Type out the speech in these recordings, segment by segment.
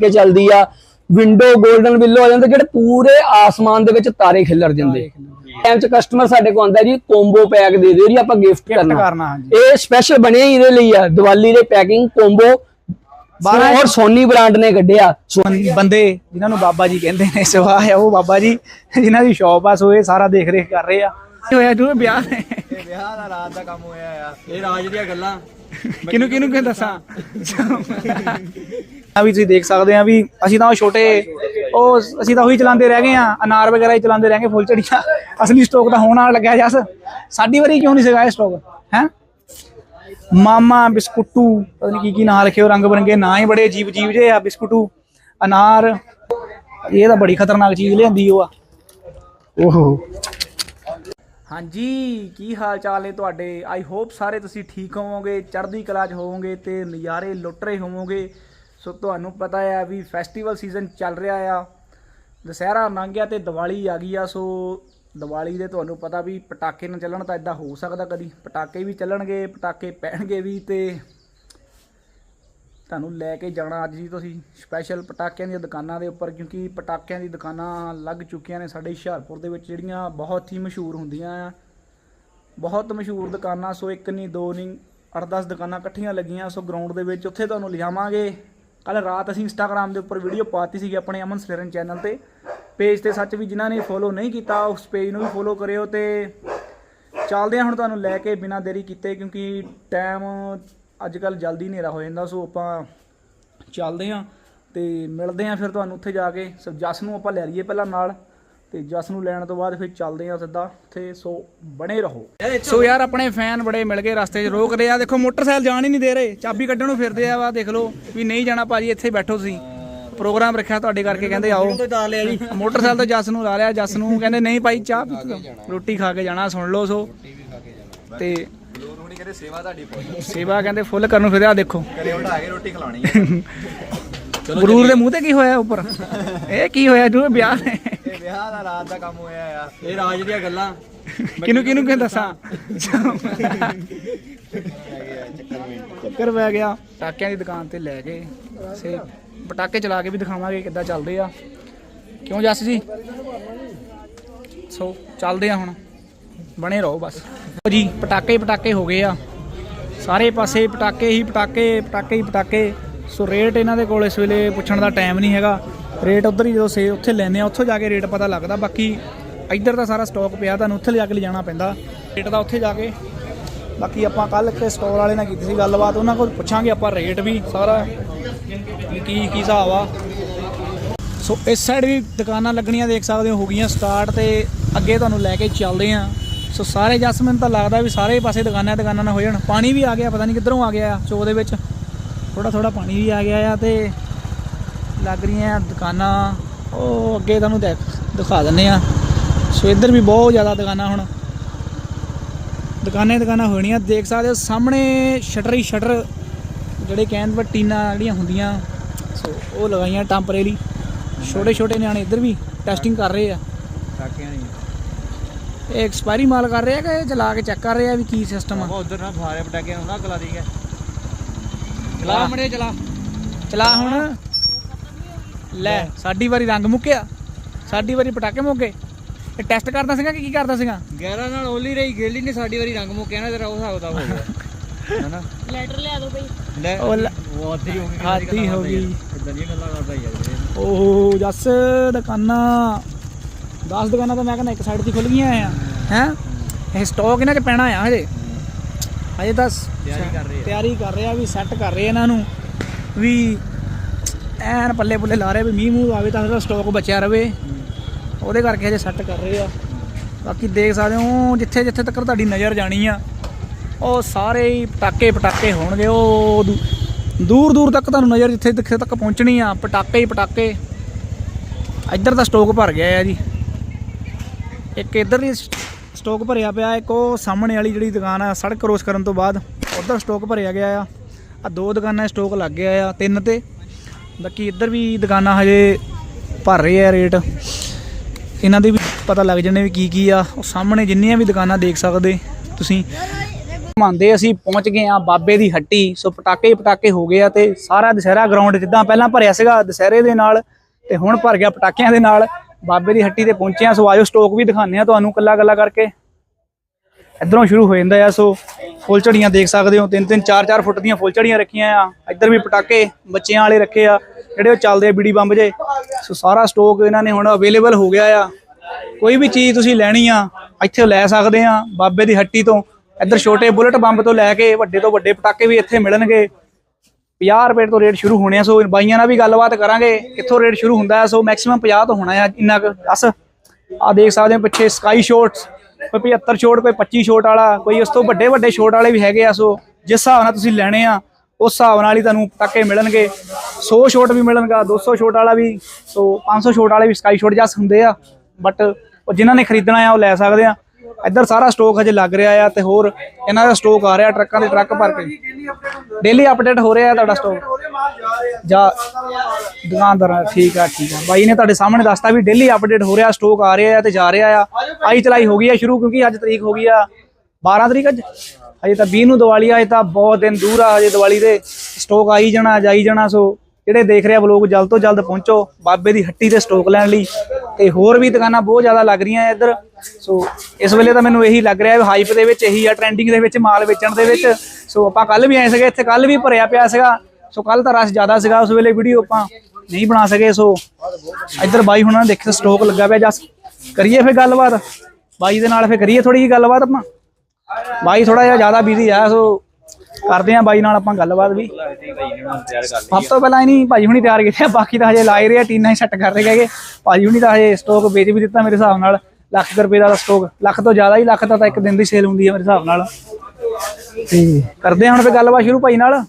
ਕੇ ਚੱਲਦੀ ਆ window golden ਵਿਲੋ ਆ ਜਾਂਦੇ ਜਿਹੜੇ ਪੂਰੇ ਆਸਮਾਨ ਦੇ ਵਿੱਚ ਤਾਰੇ ਖਿਲਰ ਜਾਂਦੇ। ਟਾਈਮ ਚ ਕਸਟਮਰ ਸਾਡੇ ਕੋਲ ਆਂਦਾ ਜੀ ਕੋਂਬੋ ਪੈਕ ਦੇ ਦਿਓ ਜੀ ਆਪਾਂ ਗਿਫਟ ਕਰਨਾ। ਇਹ ਸਪੈਸ਼ਲ ਬਣੇ ਹੀ ਇਹਦੇ ਲਈ ਆ ਦੀਵਾਲੀ ਦੇ ਪੈਕਿੰਗ ਕੋਂਬੋ ਔਰ ਸੋਨੀ ਬ੍ਰਾਂਡ ਨੇ ਕੱਢਿਆ। ਬੰਦੇ ਜਿਨ੍ਹਾਂ ਨੂੰ ਬਾਬਾ ਜੀ ਕਹਿੰਦੇ ਨੇ ਸਵਾਹ ਆ ਉਹ ਬਾਬਾ ਜੀ ਜਿਨ੍ਹਾਂ ਦੀ ਸ਼ੌਪ ਆ ਸੋ ਇਹ ਸਾਰਾ ਦੇਖ ਰੇਖ ਕਰ ਰਹੇ ਆ। ਹੋਇਆ ਤੂੰ ਵਿਆਹ ਨੇ ਇਹ ਵਿਆਹ ਦਾ ਰਾਤ ਦਾ ਕੰਮ ਹੋਇਆ ਆ। ਇਹ ਰਾਜ ਦੀਆਂ ਗੱਲਾਂ। ਕਿਨੂੰ ਕਿਨੂੰ ਕਿ ਦੱਸਾਂ ਆ ਵੀ ਤੁਸੀਂ ਦੇਖ ਸਕਦੇ ਆ ਵੀ ਅਸੀਂ ਤਾਂ ਉਹ ਛੋਟੇ ਉਹ ਅਸੀਂ ਤਾਂ ਉਹੀ ਚਲਾਉਂਦੇ ਰਹਿ ਗਏ ਆ ਅਨਾਰ ਵਗੈਰਾ ਹੀ ਚਲਾਉਂਦੇ ਰਹਿ ਗਏ ਫੁੱਲ ਝੜੀਆਂ। ਅਸਲੀ ਸਟਾਕ ਤਾਂ ਹੋਣ ਵਾਲਾ ਲੱਗਿਆ ਜਸ। ਸਾਡੀ ਵਾਰੀ ਕਿਉਂ ਨਹੀਂ ਸੀਗਾ ਇਹ ਸਟਾਕ ਹੈ? ਮਾਮਾ ਬਿਸਕੁੱਟੂ ਪਤਾ ਨਹੀਂ ਕੀ ਕੀ ਨਾਂ ਲਿਖੇ ਹੋ ਰੰਗ ਬਰੰਗੇ ਨਾਂ ਹੀ ਬੜੇ ਅਜੀਬ ਅਜੀਬ ਜੇ ਆ ਬਿਸਕੁੱਟੂ ਅਨਾਰ। ਇਹ ਤਾਂ ਬੜੀ ਖਤਰਨਾਕ ਚੀਜ਼ ਲਿਆਂਦੀ ਉਹ ਆ। ਓਹੋ। ਹਾਂਜੀ, ਕੀ ਹਾਲ ਚਾਲ ਨੇ ਤੁਹਾਡੇ? ਆਈ ਹੋਪ ਸਾਰੇ ਤੁਸੀਂ ਠੀਕ ਹੋਵੋਗੇ, ਚੜ੍ਹਦੀ ਕਲਾ 'ਚ ਹੋਵੋਗੇ ਤੇ ਨਜ਼ਾਰੇ ਲੁੱਟ ਰਹੇ ਹੋਵੋਗੇ। ਸੋ ਤੁਹਾਨੂੰ ਪਤਾ ਹੈ ਵੀ ਫੈਸਟੀਵਲ ਸੀਜ਼ਨ ਚੱਲ ਰਿਹਾ ਆ। ਦੁਸਹਿਰਾ ਲੰਘ ਗਿਆ ਤੇ ਦੀਵਾਲੀ ਆ ਗਈ ਆ ਸੋ ਦੀਵਾਲੀ ਦੇ ਤੁਹਾਨੂੰ ਪਤਾ ਵੀ ਪਟਾਕੇ ਨਾ ਚੱਲਣ ਤਾਂ ਇਦਾਂ ਹੋ ਸਕਦਾ ਕਦੀ। ਪਟਾਕੇ ਵੀ ਚੱਲਣਗੇ, ਪਟਾਕੇ ਪੈਣਗੇ ਵੀ ਤੇ ਤੁਹਾਨੂੰ ਲੈ ਕੇ ਜਾਣਾ। ਅੱਜ ਜੀ ਤੁਸੀਂ ਸਪੈਸ਼ਲ ਪਟਾਕਿਆਂ ਦੀਆਂ ਦੁਕਾਨਾਂ ਦੇ ਉੱਪਰ, ਕਿਉਂਕਿ ਪਟਾਕਿਆਂ ਦੀ ਦੁਕਾਨਾਂ ਲੱਗ ਚੁੱਕੀਆਂ ਨੇ ਸਾਡੇ ਹੁਸ਼ਿਆਰਪੁਰ ਦੇ ਵਿੱਚ, ਜਿਹੜੀਆਂ ਬਹੁਤ ਹੀ ਮਸ਼ਹੂਰ ਹੁੰਦੀਆਂ ਆ। ਬਹੁਤ ਮਸ਼ਹੂਰ ਦੁਕਾਨਾਂ, ਸੋ ਇੱਕ ਨਹੀਂ, ਦੋ ਨਹੀਂ 8-10 ਦੁਕਾਨਾਂ ਇਕੱਠੀਆਂ ਲੱਗੀਆਂ। ਸੋ ਗਰਾਊਂਡ ਦੇ ਵਿੱਚ ਉੱਥੇ ਤੁਹਾਨੂੰ ਲਿਜਾਵਾਂਗੇ। ਕੱਲ ਰਾਤ ਅਸੀਂ ਇੰਸਟਾਗ੍ਰam ਦੇ ਉੱਪਰ ਵੀਡੀਓ ਪਾਤੀ ਸੀਗੀ ਆਪਣੇ ਅਮਨ ਸਫੇਰਨ ਚੈਨਲ ਤੇ। ਪੇਜ ਤੇ ਸੱਚ ਵੀ ਜਿਨ੍ਹਾਂ ਨੇ ਫੋਲੋ ਨਹੀਂ ਕੀਤਾ, ਉਸ ਪੇਜ ਨੂੰ ਵੀ ਫੋਲੋ ਕਰਿਓ ਤੇ ਚੱਲਦੇ ਹਾਂ ਹੁਣ ਤੁਹਾਨੂੰ ਲੈ ਕੇ ਬਿਨਾਂ ਦੇਰੀ ਕੀਤੇ, ਕਿਉਂਕਿ ਟਾਈਮ ਅੱਜ ਕੱਲ ਜਲਦੀ ਹਨੇਰਾ ਹੋ ਜਾਂਦਾ ਸੋ ਆਪਾਂ ਚੱਲਦੇ ਹਾਂ ਤੇ ਮਿਲਦੇ ਹਾਂ ਫਿਰ ਤੁਹਾਨੂੰ ਉੱਥੇ ਜਾ ਕੇ। ਸੋ ਜਸ ਨੂੰ ਆਪਾਂ ਲੈ ਲਈਏ ਪਹਿਲਾਂ ਨਾਲ ਤੇ ਜਸ ਨੂੰ ਲੈਣ ਤੋਂ ਬਾਅਦ ਫਿਰ ਚੱਲਦੇ ਹਾਂ ਸਿੱਧਾ ਉੱਥੇ ਸੋ ਬਣੇ ਰਹੋ। ਸੋ ਯਾਰ ਆਪਣੇ ਫੈਨ ਬੜੇ ਮਿਲ ਗਏ ਰਸਤੇ 'ਚ ਰੋਕਦੇ ਆ। ਦੇਖੋ ਮੋਟਰਸਾਈਕਲ ਜਾਣ ਹੀ ਨਹੀਂ ਦੇ ਰਹੇ। ਚਾਬੀ ਕੱਢਣ ਨੂੰ ਫਿਰਦੇ ਆ ਵਾ ਦੇਖ ਲਓ ਵੀ ਨਹੀਂ ਜਾਣਾ ਭਾਜੀ ਇੱਥੇ ਬੈਠੋ ਤੁਸੀਂ। ਪ੍ਰੋਗਰਾਮ ਰੱਖਿਆ ਤੁਹਾਡੇ ਕਰਕੇ ਕਹਿੰਦੇ ਆਓ। ਮੋਟਰਸਾਈਕਲ ਤੇ ਜਸ ਨੂੰ ਲਾ ਲਿਆ ਜਸ ਨੂੰ ਕਹਿੰਦੇ ਨਹੀਂ ਭਾਈ ਚਾਹ ਪੀ। ਰੋਟੀ ਖਾ ਕੇ ਜਾਣਾ ਸੁਣ ਲਓ ਸੋ। ਤੇ ਹੁਣੀ ਕਹਿੰਦੇ ਸੇਵਾ ਤੁਹਾਡੀ ਫੁੱਲ। ਸੇਵਾ ਕਹਿੰਦੇ ਫੁੱਲ ਕਰਨ ਨੂੰ ਫਿਰਿਆ ਆਹ ਦੇਖੋ। ਕਰੇ ਉਠਾ ਕੇ ਰੋਟੀ ਖਿਲਾਣੀ ਹੈ ਬਰੂਰ ਦੇ ਮੂੰਹ ਤੇ ਕੀ ਹੋਇਆ ਉੱਪਰ? ਇਹ ਕੀ ਹੋਇਆ? ਤੂੰ ਵਿਆਹ ਨੇ ਇਹ ਵਿਆਹ ਦਾ ਰਾਤ ਦਾ ਕੰਮ ਹੋਇਆ ਆ। ਇਹ ਰਾਜ ਦੀਆਂ ਗੱਲਾਂ। ਕਿਨੂੰ ਕਿਨੂੰ ਕਿ ਦੱਸਾਂ? ਚੱਕਰ ਪੈ ਗਿਆ। ਪਟਾਕਿਆਂ ਦੀ ਦੁਕਾਨ ਤੇ ਲੈ ਕੇ ਸੇ ਪਟਾਕੇ ਚਲਾ ਕੇ ਵੀ ਦਿਖਾਵਾਂਗੇ ਕਿੱਦਾਂ ਚੱਲਦੇ ਆ। ਕਿਉਂ ਜੱਸ ਜੀ? ਸੋ ਚੱਲਦੇ ਆ ਹੁਣ। ਬਣੇ ਰਹੋ ਬਸ। ਜੀ, ਪਟਾਕੇ ਹੀ ਪਟਾਕੇ ਹੋ ਗਏ ਆ। ਸਾਰੇ ਪਾਸੇ ਪਟਾਕੇ ਹੀ ਪਟਾਕੇ ਪਟਾਕੇ ਹੀ ਪਟਾਕੇ। ਸੋ ਰੇਟ ਇਹਨਾਂ ਦੇ ਕੋਲ ਇਸ ਵੇਲੇ ਪੁੱਛਣ ਦਾ ਟਾਈਮ ਨਹੀਂ ਹੈਗਾ। ਰੇਟ ਉਧਰ ਹੀ ਜਦੋਂ ਸੇ ਉੱਥੇ ਲੈਨੇ ਆ, ਉੱਥੋਂ ਜਾ ਕੇ ਰੇਟ ਪਤਾ ਲੱਗਦਾ। ਬਾਕੀ ਇੱਧਰ ਤਾਂ ਸਾਰਾ ਸਟਾਕ ਪਿਆ, ਤੁਹਾਨੂੰ ਉੱਥੇ ਲਿਜਾ ਕੇ ਲਿਜਾਣਾ ਪੈਂਦਾ। ਰੇਟ ਦਾ ਉੱਥੇ ਜਾ ਕੇ। ਬਾਕੀ ਆਪਾਂ ਕੱਲ ਇੱਥੇ ਸਟੋਰ ਵਾਲੇ ਨਾਲ ਕੀਤੀ ਸੀ ਗੱਲਬਾਤ, ਉਹਨਾਂ ਕੋਲ ਪੁੱਛਾਂਗੇ ਆਪਾਂ ਰੇਟ ਵੀ ਸਾਰਾ ਕੀ ਕੀ ਹਿਸਾਬ ਆ। ਸੋ ਇਸ ਸਾਈਡ ਵੀ ਦੁਕਾਨਾਂ ਲੱਗਣੀਆਂ ਦੇਖ ਸਕਦੇ ਹੋ ਹੋ ਗਈਆਂ ਸਟਾਰਟ ਤੇ ਅੱਗੇ ਤੁਹਾਨੂੰ ਲੈ ਕੇ ਚੱਲਦੇ ਆ ਸੋ ਸਾਰੇ ਜਸ ਮੈਨੂੰ ਤਾਂ ਲੱਗਦਾ ਵੀ ਸਾਰੇ ਪਾਸੇ ਦੁਕਾਨਾਂ ਦੁਕਾਨਾਂ ਨਾਲ ਹੋ ਜਾਣ। ਪਾਣੀ ਵੀ ਆ ਗਿਆ, ਪਤਾ ਨਹੀਂ ਕਿੱਧਰੋਂ ਆ ਗਿਆ ਆ ਚੋ ਦੇ ਵਿੱਚ। ਥੋੜਾ ਥੋੜਾ ਪਾਣੀ ਵੀ ਆ ਗਿਆ ਆ ਤੇ ਲੱਗ ਰਹੀਆਂ ਦੁਕਾਨਾਂ। ਉਹ ਅੱਗੇ ਤੁਹਾਨੂੰ ਦੇਖ, ਦਿਖਾ ਦਿੰਨੇ ਆ। ਸੋ ਇੱਧਰ ਵੀ ਬਹੁਤ ਜ਼ਿਆਦਾ ਦੁਕਾਨਾਂ ਹੁਣ। ਦੁਕਾਨਾਂ ਹੀ ਦੁਕਾਨਾਂ ਹੋਣੀਆਂ, ਦੇਖ ਸਕਦੇ ਹੋ ਸਾਹਮਣੇ ਸ਼ਟਰ ਹੀ ਸ਼ਟਰ, ਜਿਹੜੇ ਕਹਿਣ ਵਾ ਟੀਨਾ ਜਿਹੜੀਆਂ ਹੁੰਦੀਆਂ। ਸੋ ਉਹ ਲਗਾਈਆਂ ਟੈਂਪਰੇਰੀ। ਛੋਟੇ ਛੋਟੇ ਨਿਆਣੇ ਇੱਧਰ ਵੀ ਟੈਸਟਿੰਗ ਕਰ ਰਹੇ ਆ। ਟਾਕਿਆਂ ਨਹੀਂ ਇਹ ਐਕਸਪਾਇਰੀ ਮਾਲ ਕਰ ਰਹੇ ਕਿ ਚਲਾ ਕੇ ਚੈੱਕ ਕਰ ਰਹੇ ਵੀ ਕੀ ਸਿਸਟਮ ਆ? ਉਧਰ ਨਾ ਫਾਰੇ ਪਟਾਕਿਆਂ ਨੂੰ ਨਾ ਕਲਾ ਦੀ ਹੈ। ਚਲਾ ਮੜੇ ਚਲਾ। ਚਲਾ ਹੁਣ। ਲੈ ਸਾਡੀ ਵਾਰੀ ਰੰਗ ਮੁੱਕਿਆ। ਸਾਡੀ ਵਾਰੀ ਪਟਾਕੇ ਮੁੱਕੇ। ਇਹ ਟੈਸਟ ਕਰਦਾ ਸੀਗਾ ਕਿ ਕੀ ਕਰਦਾ ਸੀਗਾ? 11 ਨਾਲ ਓਲੀ ਰਹੀ ਗੇਲੀ ਨੇ ਸਾਡੀ ਵਾਰੀ ਰੰਗ ਮੁੱਕਿਆ ਨਾ ਤੇਰਾ ਉਹ ਹਿਸਾਬ ਦਾ ਹੋ ਗਿਆ। ਹੈਨਾ? ਲੈਟਰ ਲਿਆ ਦੋ ਬਈ। ਲੈ। ਉਹ ਅੱਧੀ ਹੋ ਗਈ ਹੱਦ ਹੀ ਗਈ। ਇਦਾਂ ਦੀਆਂ ਗੱਲਾਂ ਕਰਦਾ ਯਾਰ ਇਹ। ਓਹ ਜੱਸ ਦੁਕਾਨਾਂ। 10 ਦੁਕਾਨਾਂ ਤਾਂ ਮੈਂ ਕਹਿੰਦਾ ਇੱਕ ਸਾਈਡ 'ਤੇ ਖੁੱਲ ਗਈਆਂ ਆ ਹੈ? ਇਹ ਸਟਾਕ ਇਹਨਾਂ 'ਚ ਪੈਣਾ ਆ ਹਜੇ। ਹਜੇ ਤਾਂ ਤਿਆਰੀ ਕਰ ਰਹੇ ਆ। ਤਿਆਰੀ ਕਰ ਰਹੇ ਆ ਵੀ ਸੈੱਟ ਕਰ ਰਹੇ ਇਹਨਾਂ ਨੂੰ। ਵੀ ਐਨ ਪੱਲੇ ਪੁੱਲੇ ਲਾ ਰਹੇ ਵੀ ਮੀਂਹ ਮੂੰਹ ਆਵੇ ਤਾਂ ਸਟਾਕ ਬਚਿਆ ਰਵੇ। ਉਹਦੇ ਕਰਕੇ ਹਜੇ ਸੈੱਟ ਕਰ ਰਹੇ ਆ। ਬਾਕੀ ਦੇਖ ਸਕਦੇ ਹੋ ਜਿੱਥੇ ਜਿੱਥੇ ਤੱਕ ਤੁਹਾਡੀ ਨਜ਼ਰ ਜਾਣੀ ਆ ਉਹ ਸਾਰੇ ਹੀ ਪਟਾਕੇ ਪਟਾਕੇ ਹੋਣਗੇ। ਉਹ ਦੂ- ਦੂਰ ਦੂਰ ਤੱਕ ਤੁਹਾਨੂੰ ਨਜ਼ਰ ਜਿੱਥੇ ਜਿੱਥੇ ਤੱਕ ਪਹੁੰਚਣੀ ਆ ਪਟਾਕੇ ਹੀ ਪਟਾਕੇ। ਇੱਧਰ ਤਾਂ ਸਟਾਕ ਭਰ ਗਿਆ ਆ ਜੀ। ਇੱਕ ਇੱਧਰ ਹੀ ਸਟਾਕ ਭਰਿਆ ਪਿਆ, ਇੱਕ ਉਹ ਸਾਹਮਣੇ ਵਾਲੀ ਜਿਹੜੀ ਦੁਕਾਨ ਆ, ਸੜਕ ਕਰੋਸ ਕਰਨ ਤੋਂ ਬਾਅਦ ਉੱਧਰ ਸਟਾਕ ਭਰਿਆ ਗਿਆ ਆ। ਆ ਦੋ ਦੁਕਾਨਾਂ ਸਟਾਕ ਲੱਗ ਗਿਆ ਆ, ਤਿੰਨ ਤੇ। ਬਾਕੀ ਇੱਧਰ ਵੀ ਦੁਕਾਨਾਂ ਹਜੇ ਭਰ ਰਹੇ ਆ ਰੇਟ। ਇਹਨਾਂ ਦੇ ਵੀ ਪਤਾ ਲੱਗ ਜਣੇ ਵੀ ਕੀ ਕੀ ਆ। ਉਹ ਸਾਹਮਣੇ ਜਿੰਨੀਆਂ ਵੀ ਦੁਕਾਨਾਂ ਦੇਖ ਸਕਦੇ ਤੁਸੀਂ। ਮੰਨਦੇ ਅਸੀਂ ਪਹੁੰਚ ਗਏ ਆ ਬਾਬੇ ਦੀ ਹੱਟੀ। ਸੋ ਪਟਾਕੇ ਹੀ ਪਟਾਕੇ ਹੋ ਗਏ ਆ ਤੇ ਸਾਰਾ ਦੁਸਹਿਰਾ ਗਰਾਊਂਡ ਜਿੱਦਾਂ ਪਹਿਲਾਂ ਭਰਿਆ ਸੀਗਾ ਦੁਸਹਿਰੇ ਦੇ ਨਾਲ ਤੇ ਹੁਣ ਭਰ ਗਿਆ ਪਟਾਕਿਆਂ ਦੇ ਨਾਲ। ਬਾਬੇ ਦੀ ਹੱਟੀ ਤੇ ਪਹੁੰਚੇ ਆ ਸੋ ਆਜੋ ਸਟੋਕ ਵੀ ਦਿਖਾਉਂਦੇ ਆ ਤੁਹਾਨੂੰ ਕੱਲਾ ਕੱਲਾ ਕਰਕੇ। ਇਧਰੋਂ ਸ਼ੁਰੂ ਹੋ ਜਾਂਦਾ ਆ, ਸੋ ਫੁੱਲ ਝੜੀਆਂ ਦੇਖ ਸਕਦੇ ਹੋ ਤਿੰਨ ਤਿੰਨ ਚਾਰ ਚਾਰ ਫੁੱਟ ਦੀਆਂ ਫੁੱਲ ਝੜੀਆਂ ਰੱਖੀਆਂ ਆ। ਇੱਧਰ ਵੀ ਪਟਾਕੇ ਬੱਚਿਆਂ ਵਾਲੇ ਰੱਖੇ ਆ, ਜਿਹੜੇ ਉਹ ਚੱਲਦੇ ਆ ਬੀੜੀ ਬੰਬ ਜੇ। ਸੋ ਸਾਰਾ ਸਟੋਕ ਇਹਨਾਂ ਨੇ ਹੁਣ ਅਵੇਲੇਬਲ ਹੋ ਗਿਆ ਆ। ਕੋਈ ਵੀ ਚੀਜ਼ ਤੁਸੀਂ ਲੈਣੀ ਆ, ਇੱਥੇ ਲੈ ਸਕਦੇ ਆ, ਬਾਬੇ ਦੀ ਹੱਟੀ ਤੋਂ। ਇੱਧਰ ਛੋਟੇ ਬੁਲਟ ਬੰਬ ਤੋਂ ਲੈ ਕੇ ਵੱਡੇ ਤੋਂ ਵੱਡੇ ਪਟਾਕੇ ਵੀ ਇੱਥੇ ਮਿਲਣਗੇ। 50 ਰੁਪਏ ਤੋਂ ਰੇਟ ਸ਼ੁਰੂ ਹੋਣੇ ਆ, ਸੋ ਬਾਈਆਂ ਨਾਲ ਵੀ ਗੱਲਬਾਤ ਕਰਾਂਗੇ, ਕਿੱਥੋਂ ਰੇਟ ਸ਼ੁਰੂ ਹੁੰਦਾ ਹੈ, ਸੋ ਮੈਕਸਿਮਮ 50 ਤੋਂ ਹੋਣਾ ਆ, ਇੰਨਾ ਕੁ ਦੱਸ। ਆ ਦੇਖ ਸਕਦੇ ਹੋ ਪਿੱਛੇ ਸਕਾਈ ਸ਼ੋਟਸ ਕੋਈ 75 ਸ਼ੋਟ ਕੋਈ 25 ਸ਼ੋਟ ਵਾਲਾ, ਕੋਈ ਉਸ ਤੋਂ ਵੱਡੇ ਵੱਡੇ ਸ਼ੋਟ ਵਾਲੇ ਵੀ ਹੈਗੇ ਆ, ਸੋ ਜਿਸ ਹਿਸਾਬ ਨਾਲ ਤੁਸੀਂ ਲੈਣੇ ਆ, ਉਸ ਹਿਸਾਬ ਨਾਲ ਹੀ ਤੁਹਾਨੂੰ ਪਟਾਕੇ ਮਿਲਣਗੇ। 100 ਸ਼ੋਟ ਵੀ ਮਿਲਣਗਾ 200 ਸ਼ੋਟ ਵਾਲਾ ਵੀ, ਸੋ 500 ਸ਼ੋਟ ਵਾਲੇ ਵੀ ਸਕਾਈ ਸ਼ੋਟ ਜਸ ਹੁੰਦੇ ਆ ਬਟ ਉਹ ਜਿਨ੍ਹਾਂ ਨੇ ਖਰੀਦਣਾ ਆ, ਉਹ ਲੈ ਸਕਦੇ ਆ। ਇੱਧਰ ਸਾਰਾ ਸਟਾਕ ਹਜੇ ਲੱਗ ਰਿਹਾ ਆ ਤੇ ਹੋਰ ਇਹਨਾਂ ਦਾ ਸਟਾਕ ਆ ਰਿਹਾ ਟਰੱਕਾਂ ਦੇ ਟਰੱਕ ਭਰ ਕੇ। ਡੇਲੀ ਅਪਡੇਟ ਹੋ ਰਿਹਾ ਤੁਹਾਡਾ ਸਟਾਕ ਜਾ, ਦੁਕਾਨਦਾਰ ਠੀਕ ਆ ਠੀਕ ਆ। ਬਾਈ ਨੇ ਤੁਹਾਡੇ ਸਾਹਮਣੇ ਦੱਸਤਾ ਵੀ ਡੇਲੀ ਅਪਡੇਟ ਹੋ ਰਿਹਾ ਸਟਾਕ ਆ ਰਿਹਾ ਆ ਤੇ ਜਾ ਰਿਹਾ ਆ। ਆਈ ਚਲਾਈ ਹੋ ਗਈ ਆ ਸ਼ੁਰੂ ਕਿਉਂਕਿ ਅੱਜ ਤਰੀਕ ਹੋ ਗਈ ਆ 12 ਤਰੀਕ ਅੱਜ। ਹਜੇ ਤਾਂ 20 ਨੂੰ ਦੀਵਾਲੀ ਆ, ਹਜੇ ਤਾਂ ਬਹੁਤ ਦਿਨ ਦੂਰ ਆ ਹਜੇ ਦੀਵਾਲੀ ਦੇ। ਸਟਾਕ ਆਈ ਜਾਣਾ, ਜਾਈ ਜਾਣਾ, ਸੋ ਜਿਹੜੇ ਦੇਖ ਰਿਹਾ ਵਲੋਗ, ਜਲਦ ਤੋਂ ਜਲਦ ਪਹੁੰਚੋ ਬਾਬੇ ਦੀ ਹੱਟੀ ਤੇ ਸਟਾਕ ਲੈਣ ਲਈ। ਤੇ ਹੋਰ ਵੀ ਦੁਕਾਨਾਂ ਬਹੁਤ ਜ਼ਿਆਦਾ ਲੱਗ ਰਹੀਆਂ ਇੱਧਰ। ਸੋ ਇਸ ਵੇਲੇ ਤਾਂ ਮੈਨੂੰ ਇਹੀ ਲੱਗ ਰਿਹਾ ਵੀ ਹਾਈਪ ਦੇ ਵਿੱਚ ਇਹੀ ਆ ਟ੍ਰੈਂਡਿੰਗ ਦੇ ਵਿੱਚ, ਮਾਲ ਵੇਚਣ ਦੇ ਵਿੱਚ। ਸੋ ਆਪਾਂ ਕੱਲ ਵੀ ਆਏ ਸੀਗੇ, ਇੱਥੇ ਕੱਲ ਵੀ ਭਰਿਆ ਪਿਆ ਸੀਗਾ। ਸੋ ਕੱਲ ਤਾਂ ਰਸ਼ ਜ਼ਿਆਦਾ ਸੀਗਾ, ਉਸ ਵੇਲੇ ਵੀਡੀਓ ਆਪਾਂ ਨਹੀਂ ਬਣਾ ਸਕੇ। ਸੋ ਇੱਧਰ ਬਾਈ ਹੁਣਾਂ ਨੇ ਦੇਖਿਆ ਸਟਾਕ ਲੱਗਾ ਪਿਆ, ਜਸ ਕਰੀਏ ਫੇ ਗੱਲਬਾਤ? ਬਾਈ ਦੇ ਨਾਲ ਫੇ ਕਰੀਏ ਥੋੜੀ ਜਿਹੀ ਗੱਲਬਾਤ ਆਪਾਂ? ਬਾਈ ਥੋੜਾ ਜਿਹਾ ਜ਼ਿਆਦਾ ਬਿਜ਼ੀ ਆ ਸੋ ਕਰਦੇ ਆ ਬਾਈ ਨਾਲ ਆਪਾਂ ਗੱਲਬਾਤ ਵੀ। ਸਭ ਤੋਂ ਪਹਿਲਾਂ ਇਹਨੀ ਭਾਜੀ ਹੁਣੀ ਤਿਆਰ ਕੀਤੇ ਬਾਕੀ ਤਾਂ ਹਜੇ ਲਾਏ ਰਹੇ ਆ ਹੀ ਸੈੱਟ ਕਰ ਰਹੇ ਹੈਗੇ। ਭਾਜੀ ਹੁਣੀ ਤਾਂ ਹਜੇ ਸਟਾਕ ਵੇਚ ਵੀ ਦਿੱਤਾ ਮੇਰੇ ਹਿਸਾਬ ਨਾਲ, ਲੱਖ ਰੁਪਏ ਦਾ ਸਟਾਕ ਲੱਖ ਤੋਂ ਜ਼ਿਆਦਾ ਹੀ ਲੱਖ ਦਾ ਤਾਂ ਇੱਕ ਦਿਨ ਦੀ ਸੇਲ ਹੁੰਦੀ ਹੈ ਮੇਰੇ ਹਿਸਾਬ ਨਾਲ। ਤੇ ਕਰਦੇ ਆ ਹੁਣ ਫੇ ਗੱਲਬਾਤ ਸ਼ੁਰੂ ਭਾਈ ਨਾਲ।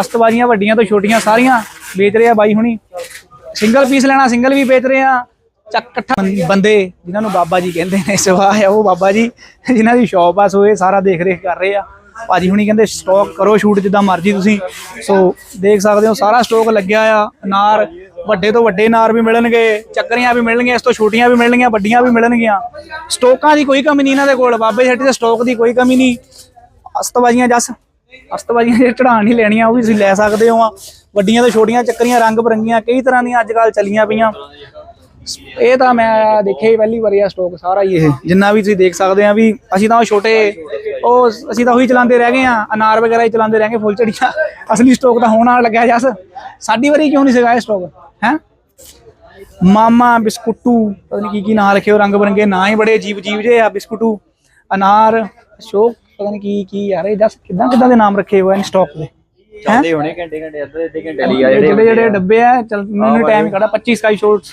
ਅਸਤਬਾਜ਼ੀਆਂ ਵੱਡੀਆਂ ਤੋਂ ਛੋਟੀਆਂ ਸਾਰੀਆਂ ਵੇਚ ਰਹੇ ਆ ਬਾਈ ਹੁਣੀ। ਸਿੰਗਲ ਪੀਸ ਲੈਣਾ ਸਿੰਗਲ ਵੀ ਵੇਚ ਰਹੇ ਆ। ਚੱਕ ਇਕੱਠਾ ਬੰਦੇ, ਜਿਨ੍ਹਾਂ ਨੂੰ ਬਾਬਾ ਜੀ ਕਹਿੰਦੇ ਨੇ ਸਵਾਹ ਆ ਉਹ ਬਾਬਾ ਜੀ, ਜਿਨ੍ਹਾਂ ਦੀ ਸ਼ੌਪ ਆ, ਸੋ ਇਹ ਸਾਰਾ ਦੇਖ ਰੇਖ ਕਰ ਰਹੇ ਆ। ਭਾਜੀ ਹੁਣੀ ਕਹਿੰਦੇ ਸਟਾਕ ਕਰੋ ਸ਼ੂਟ ਜਿੱਦਾਂ ਮਰਜ਼ੀ ਤੁਸੀਂ। ਸੋ ਦੇਖ ਸਕਦੇ ਹੋ, ਸਾਰਾ ਸਟਾਕ ਲੱਗਿਆ ਆ। ਅਨਾਰ ਵੱਡੇ ਤੋਂ ਵੱਡੇ ਅਨਾਰ ਵੀ ਮਿਲਣਗੇ, ਚੱਕਰੀਆਂ ਵੀ ਮਿਲਣਗੀਆਂ, ਇਸ ਤੋਂ ਛੋਟੀਆਂ ਵੀ ਮਿਲਣਗੀਆਂ, ਵੱਡੀਆਂ ਵੀ ਮਿਲਣਗੀਆਂ। ਸਟੋਕਾਂ ਦੀ ਕੋਈ ਕਮੀ ਨਹੀਂ ਇਹਨਾਂ ਦੇ ਕੋਲ, ਬਾਬੇ ਛੱਟੀ ਦੇ ਸਟੋਕ ਦੀ ਕੋਈ ਕਮੀ ਨਹੀਂ। ਅਸਤਬਾਜ਼ੀਆਂ ਜੱਸ ਅਸਤਬਾਜ਼ੀਆਂ ਜੇ ਚੜਾਣ ਨਹੀਂ ਲੈਣੀਆਂ, ਉਹ ਵੀ ਤੁਸੀਂ ਲੈ ਸਕਦੇ ਹੋ ਆ। ਵੱਡੀਆਂ ਤੋਂ ਛੋਟੀਆਂ, ਚੱਕਰੀਆਂ, ਰੰਗ ਬਰੰਗੀਆਂ, ਕਈ ਤਰ੍ਹਾਂ ਦੀਆਂ ਅੱਜ ਕੱਲ ਚੱਲੀਆਂ ਪਈਆਂ। ਇਹ ਤਾਂ ਮੈਂ ਦੇਖਿਆ ਹੀ ਪਹਿਲੀ ਵਾਰੀ ਆ ਸਟਾਕ ਸਾਰਾ ਹੀ ਇਹ। ਜਿੰਨਾ ਵੀ ਤੁਸੀਂ ਦੇਖ ਸਕਦੇ ਆ ਵੀ ਅਸੀਂ ਤਾਂ ਉਹ ਛੋਟੇ ਉਹ ਅਸੀਂ ਤਾਂ ਉਹੀ ਚਲਾਉਂਦੇ ਰਹਿ ਗਏ ਆ ਅਨਾਰ ਵਗੈਰਾ ਹੀ ਚਲਾਉਂਦੇ ਰਹਿ ਗਏ, ਫੁੱਲ ਚੜੀਆਂ ਅਸਲੀ ਸਟਾਕ ਤਾਂ ਹੋਣ ਵਾਲਾ ਲੱਗਿਆ ਜਸ। ਸਾਡੀ ਵਾਰੀ ਕਿਉਂ ਨਹੀਂ ਸੀਗਾ ਇਹ ਸਟਾਕ ਹੈ? ਮਾਮਾ ਬਿਸਕੁਟੂ, ਪਤਾ ਨਹੀਂ ਕੀ ਕੀ ਨਾਂ ਰੱਖੇ ਹੋ ਰੰਗ ਬਰੰਗੇ, ਨਾਂ ਹੀ ਬੜੇ ਜੀਵ ਜੀਵ ਜੇ ਆ, ਬਿਸਕੁਟੂ, ਅਨਾਰ, ਅਸ਼ੋਕ, ਪਤਾ ਨਹੀਂ ਕੀ ਕੀ ਯਾਰ ਇਹ ਦੱਸ ਕਿਦਾਂ ਕਿਦਾਂ ਦੇ ਨਾਮ ਰੱਖੇ ਹੋਏ ਨੇ ਸਟਾਕ ਦੇ? ਚੱਲਦੇ ਹੋਣੇ ਘੰਟੇ ਘੰਟੇ ਅੱਧੇ ਅੱਧੇ ਘੰਟੇ ਲਈ ਆ ਜਿਹੜੇ ਜਿਹੜੇ ਜਿਹੜੇ ਡੱਬੇ ਆ ਚਲ ਮੈਨੂੰ ਟਾਈਮ ਖੜਾ 25 ਸਕਾਈ ਸ਼ੋਟਸ